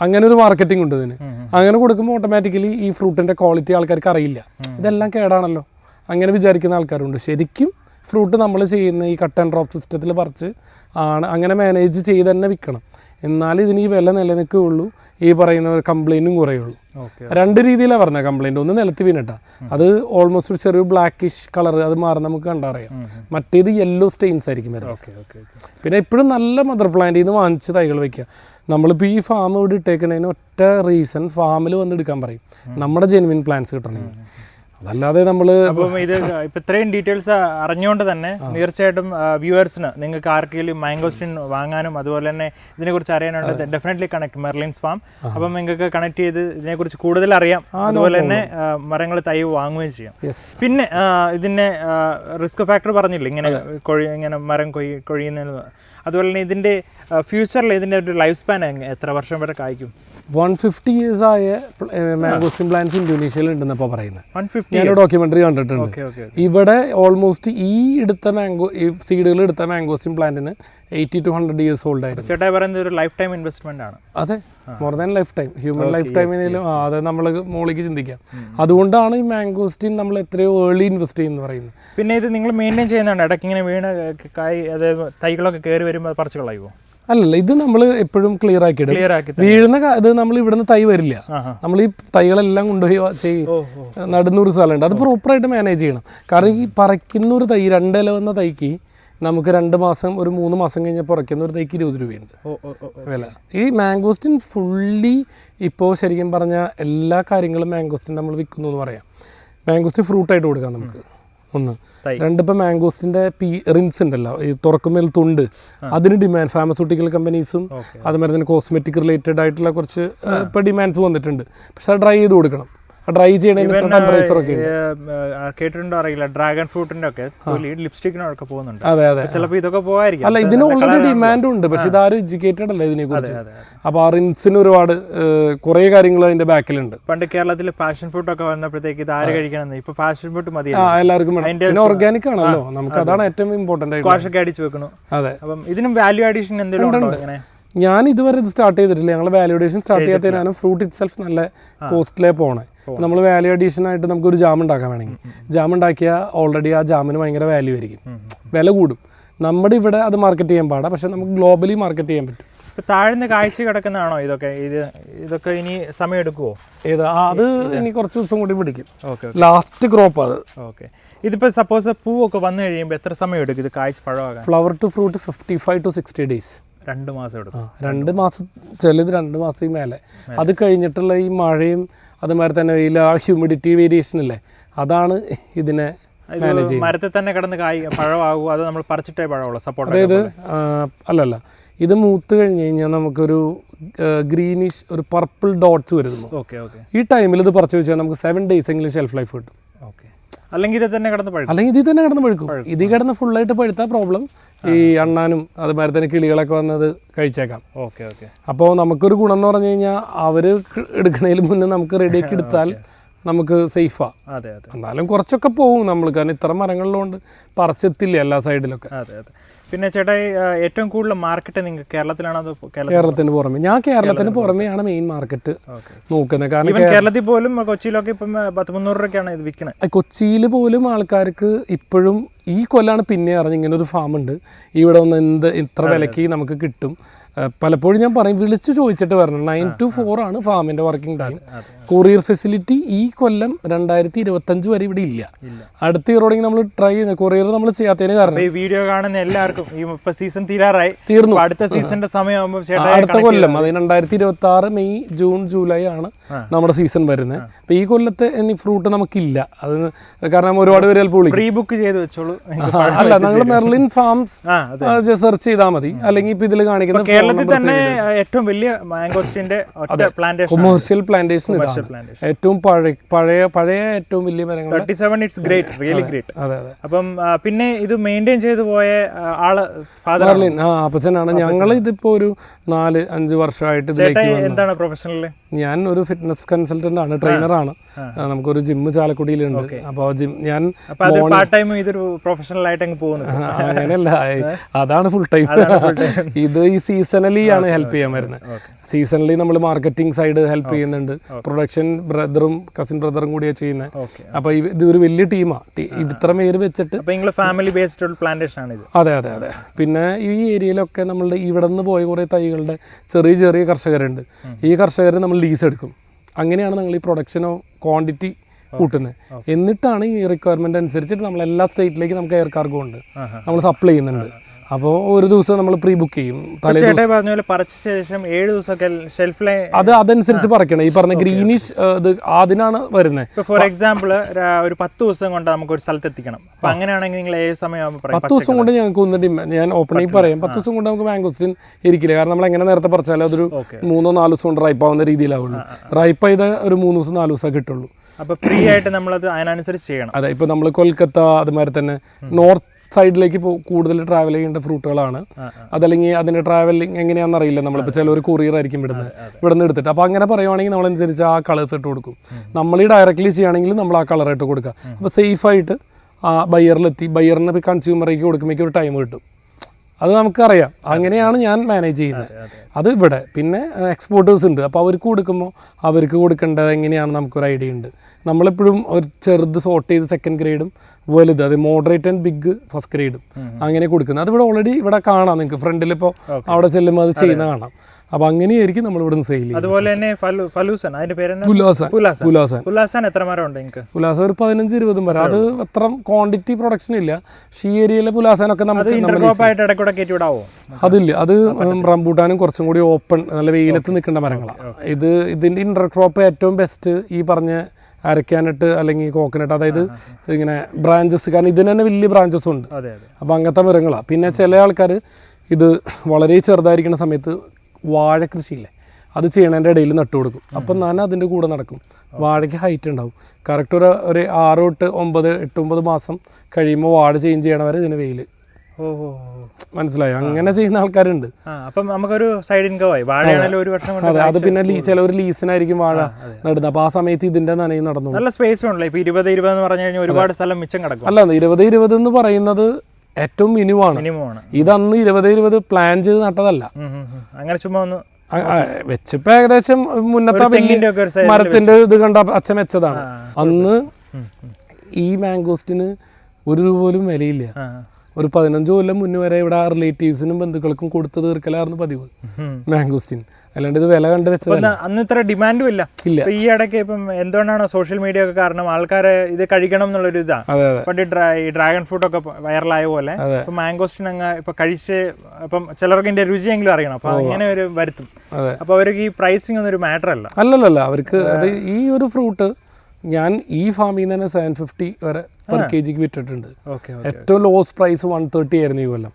അങ്ങനെ ഒരു മാർക്കറ്റിംഗ് ഉണ്ട് ഇതിന്. അങ്ങനെ കൊടുക്കുമ്പോൾ ഓട്ടോമാറ്റിക്കലി ഈ ഫ്രൂട്ടിന്റെ ക്വാളിറ്റി ആൾക്കാർക്ക് അറിയില്ല. ഇതെല്ലാം കേടാണല്ലോ. അങ്ങനെ വിചാരിക്കുന്ന ആൾക്കാരുണ്ട്. ശരിക്കും ഫ്രൂട്ട് നമ്മൾ ചെയ്യുന്ന ഈ കട്ട് ആൻഡ് ഡ്രോപ്പ് സിസ്റ്റത്തിൽ പറിച്ച് ആണ് അങ്ങനെ മാനേജ് ചെയ്ത് തന്നെ വിൽക്കണം. എന്നാൽ ഇതിന് ഈ വില നിലനിൽക്കുകയുള്ളൂ. ഈ പറയുന്ന ഒരു കംപ്ലൈന്റും കുറയുള്ളൂ. രണ്ട് രീതിയിലാണ് പറഞ്ഞ കംപ്ലൈന്റ് ഒന്ന് നിലത്ത് വീണിട്ടാ അത് ഓൾമോസ്റ്റ് ഒരു ചെറിയ ബ്ലാക്കിഷ് കളർ അത് മാറി നമുക്ക് കണ്ടറിയാം മറ്റേത് യെല്ലോ സ്റ്റെയിൻസ് ആയിരിക്കും വരുന്നത്. പിന്നെ എപ്പോഴും നല്ല മദർ പ്ലാന്റിൽ നിന്ന് വാങ്ങിച്ച് തൈകൾ വെക്കുക. നമ്മളിപ്പോൾ ഈ ഫാം ഇവിടെ ഇട്ടേക്കുന്നതിന് ഒറ്റ റീസൺ ഫാമിൽ വന്ന് എടുക്കാൻ പറയും. നമ്മുടെ ജെനുവിൻ പ്ലാന്റ്സ് കിട്ടണമെങ്കിൽ. അതല്ലാതെ നമ്മൾ അപ്പം ഇത് ഇപ്പം ഇത്രയും ഡീറ്റെയിൽസ് അറിഞ്ഞുകൊണ്ട് തന്നെ തീർച്ചയായിട്ടും വ്യൂവേഴ്സിന് നിങ്ങൾക്ക് ആർക്കെങ്കിലും മാംഗോസ്റ്റിൻ വാങ്ങാനും അതുപോലെ തന്നെ ഇതിനെക്കുറിച്ച് അറിയാനുണ്ട് ഡെഫിനറ്റ്ലി കണക്ട് മെർലിൻസ് ഫാം അപ്പം നിങ്ങൾക്ക് കണക്ട് ചെയ്ത് ഇതിനെക്കുറിച്ച് കൂടുതൽ അറിയാം. അതുപോലെ തന്നെ മരങ്ങൾ തൈ വാങ്ങുകയും ചെയ്യാം. പിന്നെ ഇതിന്റെ റിസ്ക് ഫാക്ടർ പറഞ്ഞില്ല? ഇങ്ങനെ കൊഴി ഇങ്ങനെ മരം കൊഴി കൊഴിയുന്നതിന് അതുപോലെ തന്നെ ഇതിന്റെ ഫ്യൂച്ചറിൽ ഇതിന്റെ ഒരു ലൈഫ് സ്പാൻ എത്ര വർഷം വരെ കായ്ക്കും? വൺ ഫിഫ്റ്റി ഇയേഴ്സ് ആയ മാംഗോസിൻ പ്ലാന്റ്സ് ഇന്തോനേഷ്യയിൽ ഉണ്ടെന്ന് ഇപ്പോൾ പറയുന്നത്. ഞാൻ ഡോക്യുമെന്ററി കണ്ടിട്ടുണ്ട്. ഇവിടെ ഓൾമോസ്റ്റ് ഈ എടുത്ത മാംഗോ ഈ സീഡുകൾ എടുത്ത മാംഗോസിൻ പ്ലാന്റിന് eighty to hundred years old ആയിരുന്നു. ചേട്ടായി പറയുന്നത് ഒരു ലൈഫ് ടൈം ഇൻവെസ്റ്റ്മെന്റ് ആണ്. അതെ. More than life time human life ടൈമിനെങ്കിലും അത് നമ്മൾ മോളിലേക്ക് ചിന്തിക്കാം. അതുകൊണ്ടാണ് ഈ മാംഗോസ്റ്റിൻ നമ്മൾ എത്രയോ ഏർലി ഇൻവെസ്റ്റ് ചെയ്യുന്നത് പറയുന്നത്. പിന്നെ ഇത് നിങ്ങൾ മെയിന്റെയിൻ ചെയ്യുന്നുണ്ട് ഇടയ്ക്ക് ഇങ്ങനെ വീണ് കായ് അത് തൈകളൊക്കെ കയറി വരുമ്പോൾ പറിച്ചു കളയുമോ അല്ലല്ല ഇത് നമ്മൾ എപ്പോഴും ക്ലിയർ ആക്കി ഇടും. വീഴുന്ന ഇത് നമ്മൾ ഇവിടുന്ന് തൈ വരില്ല. നമ്മൾ ഈ തൈകളെല്ലാം കൊണ്ടുപോയി ചെയ്യും നടുന്നൊരു സ്ഥലമുണ്ട്. അത് പ്രോപ്പറായിട്ട് മാനേജ് ചെയ്യണം. കാരണം ഈ പറിക്കുന്ന ഒരു തൈ രണ്ടില വന്ന തൈക്ക് നമുക്ക് രണ്ട് മാസം ഒരു മൂന്ന് മാസം കഴിഞ്ഞ് പുറയ്ക്കുന്ന ഒരു തൈക്ക് ഇരുപത് രൂപയുണ്ട്. വില. ഈ മാംഗോസ്റ്റിൻ ഫുള്ളി ഇപ്പോൾ ശരിക്കും പറഞ്ഞാൽ എല്ലാ കാര്യങ്ങളും മാംഗോസ്റ്റിൻ നമ്മൾ വിൽക്കുന്നു എന്ന് പറയാം. മാംഗോസ്റ്റിൻ ഫ്രൂട്ടായിട്ട് കൊടുക്കാം നമുക്ക്. ഒന്ന്. തൈ. രണ്ട് ഇപ്പം മാംഗോസ്റ്റിന്റെ പി റിൻസ് ഉണ്ടല്ലോ ഈ തുറക്കുമേൽ തുണ്ട്. അതിന് ഡിമാൻഡ് ഫാർമസ്യൂട്ടിക്കൽ കമ്പനീസും അതുമാതിരി തന്നെ കോസ്മെറ്റിക് റിലേറ്റഡ് ആയിട്ടുള്ള കുറച്ച് ഇപ്പോൾ ഡിമാൻഡ്സ് വന്നിട്ടുണ്ട്. പക്ഷെ അത് ഡ്രൈ ചെയ്ത് കൊടുക്കണം. ഡ്രൈ കേട്ടിട്ടുണ്ടോ അറിയില്ല. ഡ്രാഗൺ ഫ്രൂട്ടിന്റെ ഒക്കെ ലിപ്സ്റ്റിക്കിനൊക്കെ പോകുന്നുണ്ട്. അതെ അതെ. ചിലപ്പോൾ ഇതൊക്കെ പോവായിരിക്കും. അല്ല ഇതിന് ഓൾറെഡി ഡിമാൻഡും ഉണ്ട് പക്ഷെ ഇതാരും എഡ്യൂക്കേറ്റഡ് അല്ല ഇതിനെ കുറിച്ച്. അപ്പോൾ ആ റിൻസിന് ഒരുപാട് കുറേ കാര്യങ്ങൾ അതിന്റെ ബാക്കിലുണ്ട്. പണ്ട് കേരളത്തിൽ പാഷൻ ഫ്രൂട്ട് ഒക്കെ വന്നപ്പോഴത്തേക്ക് ഇത് ആര് കഴിക്കണം ഇപ്പൊ പാഷൻ ഫ്രൂട്ട് മതി എല്ലാവർക്കും പിന്നെ ഓർഗാനിക് ആണല്ലോ. നമുക്ക് അതാണ് ഏറ്റവും ഇമ്പോർട്ടന്റ് സ്ക്വാഷ് ഒക്കെ അടിച്ചു വെക്കണം. അതെ. അപ്പം ഇതിനും വാല്യൂ അഡീഷൻ എന്തെങ്കിലും ഉണ്ടോ. ഇങ്ങനെ? ഞാൻ ഇതുവരെ ഇത് സ്റ്റാർട്ട് ചെയ്തിട്ടില്ല. ഞങ്ങൾ വാല്യൂഡേഷൻ സ്റ്റാർട്ട് ചെയ്യാത്തതിനാണ് ഫ്രൂട്ട് ഇറ്റ് സെൽഫ് നല്ല കോസ്റ്റിലേ പോണേ. നമ്മൾ വാല്യൂ അഡീഷൻ ആയിട്ട് നമുക്കൊരു ജാം ഉണ്ടാക്കാൻ വേണമെങ്കിൽ. ജാം ഉണ്ടാക്കിയാൽ ഓൾറെഡി ആ ജാമിന് ഭയങ്കര വാല്യൂ ആയിരിക്കും. വില കൂടും. നമ്മുടെ ഇവിടെ അത് മാർക്കറ്റ് ചെയ്യാൻ പാടാം. പക്ഷെ നമുക്ക് ഗ്ലോബലി മാർക്കറ്റ് ചെയ്യാൻ പറ്റും. താഴ്ന്ന് കാഴ്ച കിടക്കുന്നതാണോ ഇതൊക്കെ? ഇത് ഇതൊക്കെ ഇനി സമയം എടുക്കുവോ? ഏത്? അത് ഇനി കുറച്ച് ദിവസം കൂടി പിടിക്കും. ഓക്കെ ലാസ്റ്റ് ക്രോപ്പ് അത്. ഓക്കെ. ഇതിപ്പോൾ സപ്പോസ് പൂവൊക്കെ വന്നു കഴിയുമ്പോൾ എത്ര സമയം എടുക്കും ഇത് കാഴ്ച പഴമാകാൻ? Flower to fruit fifty five to sixty days രണ്ട് മാസം എടുക്കും. രണ്ട് മാസം ചിലത് രണ്ട് മാസത്തിൽ മേലെ. അത് കഴിഞ്ഞിട്ടുള്ള ഈ മഴയും അതുമാതിരി തന്നെ ഈ ആ ഹ്യൂമിഡിറ്റി വേരിയേഷൻ അല്ലേ അതാണ് ഇതിനെ ഇത് മരത്തിൽ തന്നെ കിടന്ന് കായ് പഴമാകും അത് നമ്മൾ പറിച്ചിട്ടേ പഴമുള്ളൂ സപ്പോർട്ട് അതായത് അല്ലല്ല. ഇത് മൂത്ത് കഴിഞ്ഞ് കഴിഞ്ഞാൽ നമുക്കൊരു ഗ്രീനിഷ് ഒരു പർപ്പിൾ ഡോട്ട്സ് വരുന്നു. Okay okay. ഈ ടൈമിൽ ഇത് പറിച്ചു വെച്ചാൽ നമുക്ക് സെവൻ ഡേയ്സ് എങ്കിലും ഷെൽഫ് ലൈഫ് കിട്ടും. ഓക്കെ. അല്ലെങ്കിൽ ഇത് തന്നെ കിടന്ന് പഴുക്കും. അല്ലെങ്കിൽ ഇതിൽ തന്നെ കിടന്ന് പഴുക്കും. ഇതിൽ കിടന്ന് ഫുള്ളായിട്ട് പഴുത്ത പ്രോബ്ലം ഈ അണ്ണാനും അതുമാതിരി തന്നെ കിളികളൊക്കെ വന്നത് കഴിച്ചേക്കാം. Okay okay. അപ്പോൾ നമുക്കൊരു ഗുണം എന്ന് പറഞ്ഞു കഴിഞ്ഞാൽ അവർ എടുക്കുന്നതിന് മുന്നേ നമുക്ക് റെഡിയാക്കി എടുത്താൽ നമുക്ക് സേഫാ അതെ അതെ. എന്നാലും കുറച്ചൊക്കെ പോകും നമ്മൾ. കാരണം ഇത്ര മരങ്ങളിലുകൊണ്ട് പറിച്ചെത്തില്ല എല്ലാ സൈഡിലൊക്കെ അതെ അതെ. പിന്നെ ചേട്ടായി ഏറ്റവും കൂടുതൽ മാർക്കറ്റ് നിങ്ങൾക്ക് കേരളത്തിലാണോ കേരളത്തിന് പുറമെ. ഞാൻ കേരളത്തിന് പുറമെയാണ് മെയിൻ മാർക്കറ്റ് നോക്കുന്നത്. കാരണം കേരളത്തിൽ പോലും കൊച്ചിയിലൊക്കെ ഇപ്പം പത്ത് മുന്നൂറ് രൂപയ്ക്കാണ് ഇത് വിൽക്കുന്നത് കൊച്ചിയിൽ പോലും ആൾക്കാർക്ക് ഇപ്പോഴും ഈ കൊല്ലാണ് പിന്നെ അറിഞ്ഞ ഇങ്ങനെ ഒരു ഫാം ഉണ്ട്. ഇവിടെ ഒന്ന് എന്ത് ഇത്ര വിലയ്ക്ക് നമുക്ക് കിട്ടും. പലപ്പോഴും ഞാൻ പറയും വിളിച്ചു ചോദിച്ചിട്ട് വരണം. നയൻ ടു ഫോർ ആണ് ഫാമിന്റെ വർക്കിംഗ് ടൈം കൊറിയർ ഫെസിലിറ്റി ഈ കൊല്ലം രണ്ടായിരത്തി ഇരുപത്തഞ്ച് വരെ ഇവിടെ ഇല്ല. അടുത്ത ഇയറോടെങ്കിൽ നമ്മൾ ട്രൈ ചെയ്യുന്നത് കൊറിയർ നമ്മൾ ചെയ്യാത്തതിന് കാരണം. ഈ വീഡിയോ കാണുന്ന എല്ലാവർക്കും ഈ ഇപ്പൊ സീസൺ തീരാറായി. തീർന്നു. അടുത്ത സീസണിന്റെ സമയമാകുമ്പോൾ അടുത്ത കൊല്ലം അത് രണ്ടായിരത്തി ഇരുപത്തി ആറ് മെയ് ജൂൺ ജൂലൈ ആണ് നമ്മുടെ സീസൺ വരുന്നത്. അപ്പൊ ഈ കൊല്ലത്തെ ഇനി ഫ്രൂട്ട് നമുക്കില്ല. അത് കാരണം ഒരുപാട് പേര് ചിലപ്പോൾ പ്രീ ബുക്ക് ചെയ്ത് വെച്ചോളൂ. അല്ല ഞങ്ങൾ മെർലിൻ ഫാംസ് സെർച്ച് ചെയ്താൽ മതി. അല്ലെങ്കിൽ ഇപ്പൊ ഇതിൽ കാണിക്കുന്ന കേരളത്തിൽ തന്നെ ഏറ്റവും വലിയ മാംഗോസ്റ്റിന്റെ കൊമേഴ്സ്യൽ പ്ലാന്റേഷൻ കൊമേഴ്ഷ്യൽ പ്ലാന്റേഷൻ ഏറ്റവും പഴയ പഴയ പഴയ ഏറ്റവും വലിയ മരങ്ങൾ thirty seven it's great really great അതെ അതെ. അപ്പം പിന്നെ ഇത് മെയിന്റെയിൻ ചെയ്തു പോയ ആൾ ഫാദർ ആ അപ്പച്ചനാണ്. ഞങ്ങൾ ഇതിപ്പോ ഒരു നാല് അഞ്ച് വർഷമായിട്ട് ഇതിലേക്ക് എന്താണ് പ്രൊഫഷണലിൽ ഞാൻ ഒരു ഫിറ്റ്നസ് കൺസൾട്ടന്റ് ആണ് ട്രെയിനറാണ് നമുക്കൊരു ജിമ്മ് ചാലക്കുടിയിലുണ്ട്. അപ്പോൾ ജിം ഞാൻ പാർട്ട് ടൈം ഇതൊരു പ്രൊഫഷണൽ ആയിട്ട് അങ്ങ് പോകുന്നു. ആ, അങ്ങനെയല്ല. അതാണ് ഫുൾ ടൈം ഇത് ഈ സീസണലി ആണ് ഹെൽപ്പ് ചെയ്യാൻ വരുന്നത്. സീസണലി നമ്മൾ മാർക്കറ്റിംഗ് സൈഡ് ഹെൽപ്പ് ചെയ്യുന്നുണ്ട്. പ്രൊഡക്ഷൻ ബ്രദറും കസിൻ ബ്രദറും കൂടിയാണ് ചെയ്യുന്നത് അപ്പോൾ അപ്പൊ ഇത് ഒരു വലിയ ടീമാണ് ഇത്ര പേര് വെച്ചിട്ട് ഫാമിലി ബേസ്ഡ് പ്ലാന്റേഷൻ ആണ് ഇത്. അതെ അതെ അതെ. പിന്നെ ഈ ഏരിയയിലൊക്കെ നമ്മളുടെ ഇവിടെ നിന്ന് പോയ കുറേ തൈകളുടെ ചെറിയ ചെറിയ കർഷകരുണ്ട്. ഈ കർഷകർ നമ്മൾ ലീസ് എടുക്കും. അങ്ങനെയാണ് ഞങ്ങൾ ഈ പ്രൊഡക്ഷനോ ക്വാണ്ടിറ്റി കൂട്ടുന്നത്. എന്നിട്ടാണ് ഈ റിക്വയർമെന്റ് അനുസരിച്ചിട്ട് നമ്മൾ എല്ലാ സ്റ്റേറ്റിലേക്ക് നമുക്ക് എയർ കാർഗോ ഉണ്ട്. നമ്മൾ സപ്ലൈ ചെയ്യുന്നുണ്ട്. അപ്പോൾ ഒരു ദിവസം നമ്മൾ പ്രീ ബുക്ക് ചെയ്യും. ചേട്ടായി പറഞ്ഞ പോലെ പറിച്ച ശേഷം ഏഴ് ദിവസമൊക്കെ ഷെൽഫ് ലൈൻ അത് അതനുസരിച്ച് പറിക്കണം. ഈ പറഞ്ഞ ഗ്രീനിഷ് ഇത് അതിനാണ് വരുന്നത് ഫോർ എക്സാമ്പിൾ ഒരു പത്ത് ദിവസം കൊണ്ട് നമുക്ക് ഒരു സ്ഥലത്ത് എത്തിക്കണം. അപ്പൊ അങ്ങനെയാണെങ്കിൽ നിങ്ങൾ ഏത് സമയം പത്ത് ദിവസം കൊണ്ട് ഞങ്ങൾക്ക് ഒന്ന് ഞാൻ ഓപ്പണിംഗ് പറയാം. പത്ത് ദിവസം കൊണ്ട് നമുക്ക് മാംഗോസ്റ്റിൻ ഇരിക്കില്ല. കാരണം നമ്മൾ എങ്ങനെ നേരത്തെ പറിച്ചാലും അതൊരു മൂന്നോ നാല് ദിവസം കൊണ്ട് റൈപ്പ് ആവുന്ന രീതിയിലാവുള്ളൂ. റൈപ്പ് ചെയ്ത ഒരു മൂന്ന് ദിവസം നാല് ദിവസം കിട്ടുള്ളൂ. അപ്പൊ ഫ്രീ ആയിട്ട് നമ്മളത് അതിനനുസരിച്ച് ചെയ്യണം. അതെ ഇപ്പോൾ നമ്മൾ കൊൽക്കത്ത അതുമാതിരി തന്നെ നോർത്ത് സൈഡിലേക്ക് ഇപ്പോൾ കൂടുതൽ ട്രാവൽ ചെയ്യേണ്ട ഫ്രൂട്ടുകളാണ് അതല്ലെങ്കിൽ അതിന്റെ ട്രാവലിംഗ് എങ്ങനെയാണെന്ന് അറിയില്ല നമ്മളിപ്പോൾ ചില ഒരു കൊറിയർ ആയിരിക്കും ഇവിടുന്ന്. ഇവിടെ നിന്ന് എടുത്തിട്ട്. അപ്പോൾ അങ്ങനെ പറയുവാണെങ്കിൽ നമ്മളനുസരിച്ച് ആ കളേഴ്സ് ഇട്ട് കൊടുക്കും. നമ്മൾ ഈ ഡയറക്റ്റ്ലി ചെയ്യുകയാണെങ്കിൽ നമ്മൾ ആ കളർ ഇട്ട് കൊടുക്കുക. അപ്പോൾ സേഫായിട്ട് ആ ബയ്യറിലെത്തി ബയ്യറിന് കൺസ്യൂമറേക്ക് കൊടുക്കുമ്പോഴേക്കും ഒരു ടൈം കിട്ടും. അത് നമുക്കറിയാം. അങ്ങനെയാണ് ഞാൻ മാനേജ് ചെയ്യുന്നത്. അത് ഇവിടെ. പിന്നെ എക്സ്പോർട്ടേഴ്സ് ഉണ്ട്. അപ്പോൾ അവർക്ക് കൊടുക്കുമ്പോൾ അവർക്ക് കൊടുക്കേണ്ടത് എങ്ങനെയാണ് നമുക്കൊരു ഐഡിയ ഉണ്ട്. നമ്മളെപ്പോഴും ഒരു ചെറുത് സോർട്ട് ചെയ്ത് സെക്കൻഡ് ഗ്രേഡും വലുത് അത് മോഡറേറ്റ് ആൻഡ് ബിഗ് ഫസ്റ്റ് ഗ്രേഡും അങ്ങനെ കൊടുക്കുന്നത്. അത് ഇവിടെ ഓൾറെഡി ഇവിടെ കാണാം നിങ്ങൾക്ക്. ഫ്രണ്ടിൽ ഇപ്പോൾ അവിടെ ചെല്ലുമ്പോൾ അത്. ചെയ്യുന്ന കാണാം. അപ്പോൾ അങ്ങനെയായിരിക്കും നമ്മൾ ഇവിടുന്ന് സെയിൽ ചെയ്യുന്നത്. അതുപോലെ തന്നെ ഫലൂസൻ അതിന്റെ പേരെന്താ? പുലാസൻ പുലാസൻ പുലാസൻ എത്ര മരം ഉണ്ട് നിങ്ങൾക്ക് പുലാസ ഒരു പതിനഞ്ച് ഇരുപതും വരെ. അത് അത്ര ക്വാണ്ടിറ്റി പ്രൊഡക്ഷൻ ഇല്ല. പുലാസനൊക്കെ ഏരിയയിലെ പുലാസനൊക്കെ നമുക്ക് ഇടയ്ക്കൂടെ കയറ്റി വിടാവോ? അതില്ല. അത് റംബൂട്ടാനും കുറച്ചും കൂടി ഓപ്പൺ നല്ല വെയിലത്ത് നിൽക്കേണ്ട മരങ്ങളാണ് ഇത് ഇതിന്റെ ഇന്റർക്രോപ്പ് ഏറ്റവും ബെസ്റ്റ് ഈ പറഞ്ഞ അരക്കാനട്ട് അല്ലെങ്കിൽ കോക്കനട്ട് അതായത് ഇങ്ങനെ ബ്രാഞ്ചസ് കാരണം ഇതിന് തന്നെ വലിയ ബ്രാഞ്ചസ് ഉണ്ട്. അപ്പോൾ അങ്ങനത്തെ മരങ്ങളാണ് പിന്നെ ചില ആൾക്കാർ ഇത് വളരെ ചെറുതായിരിക്കുന്ന സമയത്ത് വാഴ കൃഷിയില്ലേ അത് ചെയ്യണതിന്റെ ഇടയിൽ നട്ടു കൊടുക്കും. അപ്പം ഞാൻ അതിന്റെ കൂടെ നടക്കും. വാഴയ്ക്ക് ഹൈറ്റ് ഉണ്ടാവും. കറക്റ്റ് ഒരു ഒരു ആറ് തൊട്ട് ഒമ്പത് എട്ട് ഒമ്പത് മാസം കഴിയുമ്പോൾ വാഴ ചേഞ്ച് ചെയ്യണവരെ ഇതിന് വെയിൽ മനസ്സിലായോ? അങ്ങനെ ചെയ്യുന്ന ആൾക്കാരുണ്ട്. അപ്പം നമുക്കൊരു സൈഡ് ഇൻകം ആയി. വാഴയാണെങ്കിലും ഒരു വർഷം അതെ അത് പിന്നെ ചിലവർ ലീസിനായിരിക്കും വാഴ നടുന്നത്. അപ്പൊ ആ സമയത്ത് ഇതിന്റെ നനയും നടന്നു നല്ല സ്പേസ് ഉണ്ടല്ലോ. ഇപ്പൊ ഇരുപത് ഇരുപത് എന്ന് പറഞ്ഞു കഴിഞ്ഞാൽ ഒരുപാട് സ്ഥലം മിച്ചം കിടക്കും. അല്ല ഇരുപത് ഇരുപത് എന്ന് പറയുന്നത് ഏറ്റവും മിനിമമാണ്. ഇതന്ന് ഇരുപത് ഇരുപത് പ്ലാൻ ചെയ്ത് നട്ടതല്ല. അങ്ങനെ ചുമ്മാ ഒന്ന് വെച്ചപ്പോ ഏകദേശം മുന്നത്തെ മരത്തിന്റെ ഇത് കണ്ട അച്ഛൻ വെച്ചതാണ്. അന്ന് ഈ മാംഗോസ്റ്റിന് ഒരു രൂപ പോലും വിലയില്ല. ഒരു പതിനഞ്ച് കൊല്ലം മുന്നേ വരെ ഇവിടെ റിലേറ്റീവ്സിനും ബന്ധുക്കൾക്കും കൊടുത്ത് തീർക്കലായിരുന്നു പതിവ്. മാംഗോസ്റ്റിൻ അല്ലാണ്ട് ഇത് വില കണ്ട് വെച്ചത് അന്ന് ഇത്ര ഡിമാൻഡും ഇല്ല. ഇല്ല. ഈ ഇടയ്ക്ക് ഇപ്പം എന്തുകൊണ്ടാണോ സോഷ്യൽ മീഡിയ ഒക്കെ കാരണം ആൾക്കാരെ ഇത് കഴിക്കണം എന്നുള്ളൊരു ഇതാണ് പണ്ട് ഡ്രാഗൺ ഫ്രൂട്ട് ഒക്കെ വൈറലായ പോലെ. ഇപ്പൊ മാംഗോസ്റ്റിൻ അങ്ങ് ഇപ്പൊ കഴിച്ച് ഇപ്പം ചിലർക്ക് ഇതിന്റെ രുചിയെങ്കിലും അറിയണം. അപ്പൊ അങ്ങനെ ഒരു വരുത്തും. അതെ. അപ്പൊ അവർക്ക് ഈ പ്രൈസിങ് ഒന്നും ഒരു മാറ്റർ അല്ല. അല്ലല്ലോ അവർക്ക് അത്. ഈ ഒരു ഫ്രൂട്ട് ഞാൻ ഈ ഫാമിൽ നിന്ന് തന്നെ സെവൻ ഫിഫ്റ്റി വരെ പെർ കെ ജിക്ക് വിറ്റിട്ടുണ്ട്. ഏറ്റവും ലോസ് പ്രൈസ് വൺ തേർട്ടി ആയിരുന്നു ഈ കൊല്ലം.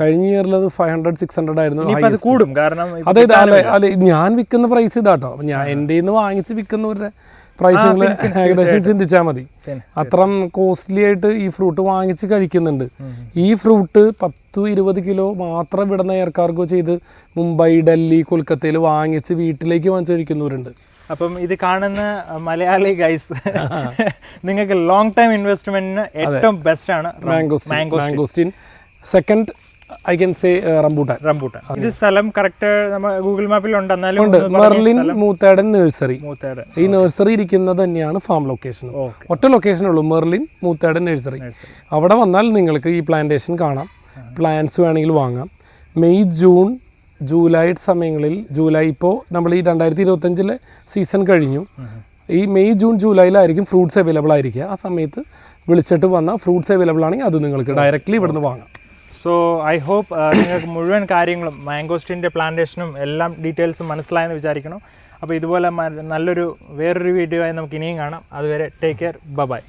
കഴിഞ്ഞ ഇയറിൽ അത് ഫൈവ് ഹൺഡ്രഡ് സിക്സ് ഹൺഡ്രഡ് ആയിരുന്നു കൂടും. കാരണം അതെ അതെ അതെ ഞാൻ വിൽക്കുന്ന പ്രൈസ് ഇതാട്ടോ. ഞാൻ എന്റെ നിന്ന് വാങ്ങിച്ച് വിൽക്കുന്നവരുടെ പ്രൈസ് ഏകദേശം ചിന്തിച്ചാൽ മതി. അത്രം കോസ്റ്റ്ലി ആയിട്ട് ഈ ഫ്രൂട്ട് വാങ്ങിച്ച് കഴിക്കുന്നുണ്ട്. ഈ ഫ്രൂട്ട് പത്തു ഇരുപത് കിലോ മാത്രം വിടുന്ന എയർ ചെയ്ത് മുംബൈ ഡൽഹി കൊൽക്കത്തയിൽ വാങ്ങിച്ച് വീട്ടിലേക്ക് വാങ്ങിച്ച് കഴിക്കുന്നവരുണ്ട്. അപ്പം ഇത് കാണുന്ന മലയാളി ഗൈസ് നിങ്ങൾക്ക് ലോങ് ടൈം ഇൻവെസ്റ്റ്മെന്റിന് ഏറ്റവും ബെസ്റ്റ് ആണ് mangosteen second I can say rambutan rambutan ഇത് സ്ഥലം കറക്റ്റ് നമ്മൾ ഗൂഗിൾ മാപ്പിൽ ഉണ്ട്. എന്നാലും മെർലിൻ മൂത്തേടൻ നഴ്സറി ഈ നഴ്സറി ഇരിക്കുന്നത് തന്നെയാണ് ഫാം ലൊക്കേഷൻ ഒറ്റ ലൊക്കേഷനേ ഉള്ളൂ മെർലിൻ മൂത്തേടൻ നഴ്സറി അവിടെ വന്നാൽ നിങ്ങൾക്ക് ഈ പ്ലാന്റേഷൻ കാണാം. പ്ലാന്റ്സ് വേണമെങ്കിൽ വാങ്ങാം. മെയ് ജൂൺ ജൂലൈ സമയങ്ങളിൽ ജൂലൈ ഇപ്പോൾ നമ്മൾ ഈ രണ്ടായിരത്തി ഇരുപത്തഞ്ചിലെ സീസൺ കഴിഞ്ഞു. ഈ മെയ് ജൂൺ ജൂലൈയിലായിരിക്കും ഫ്രൂട്ട്സ് അവൈലബിൾ ആയിരിക്കുക. ആ സമയത്ത് വിളിച്ചിട്ട് വന്ന ഫ്രൂട്ട്സ് അവൈലബിൾ ആണെങ്കിൽ അത് നിങ്ങൾക്ക് ഡയറക്റ്റ്ലി ഇവിടുന്ന് വാങ്ങാം. സോ ഐ ഹോപ്പ് നിങ്ങൾക്ക് മുഴുവൻ കാര്യങ്ങളും മാംഗോസ്റ്റിന്റെ പ്ലാന്റേഷനും എല്ലാം ഡീറ്റെയിൽസും മനസ്സിലായെന്ന് വിചാരിക്കണം അപ്പോൾ ഇതുപോലെ നല്ലൊരു വേറൊരു വീഡിയോ ആയി നമുക്ക് ഇനിയും കാണാം. അതുവരെ ടേക്ക് കെയർ ബൈ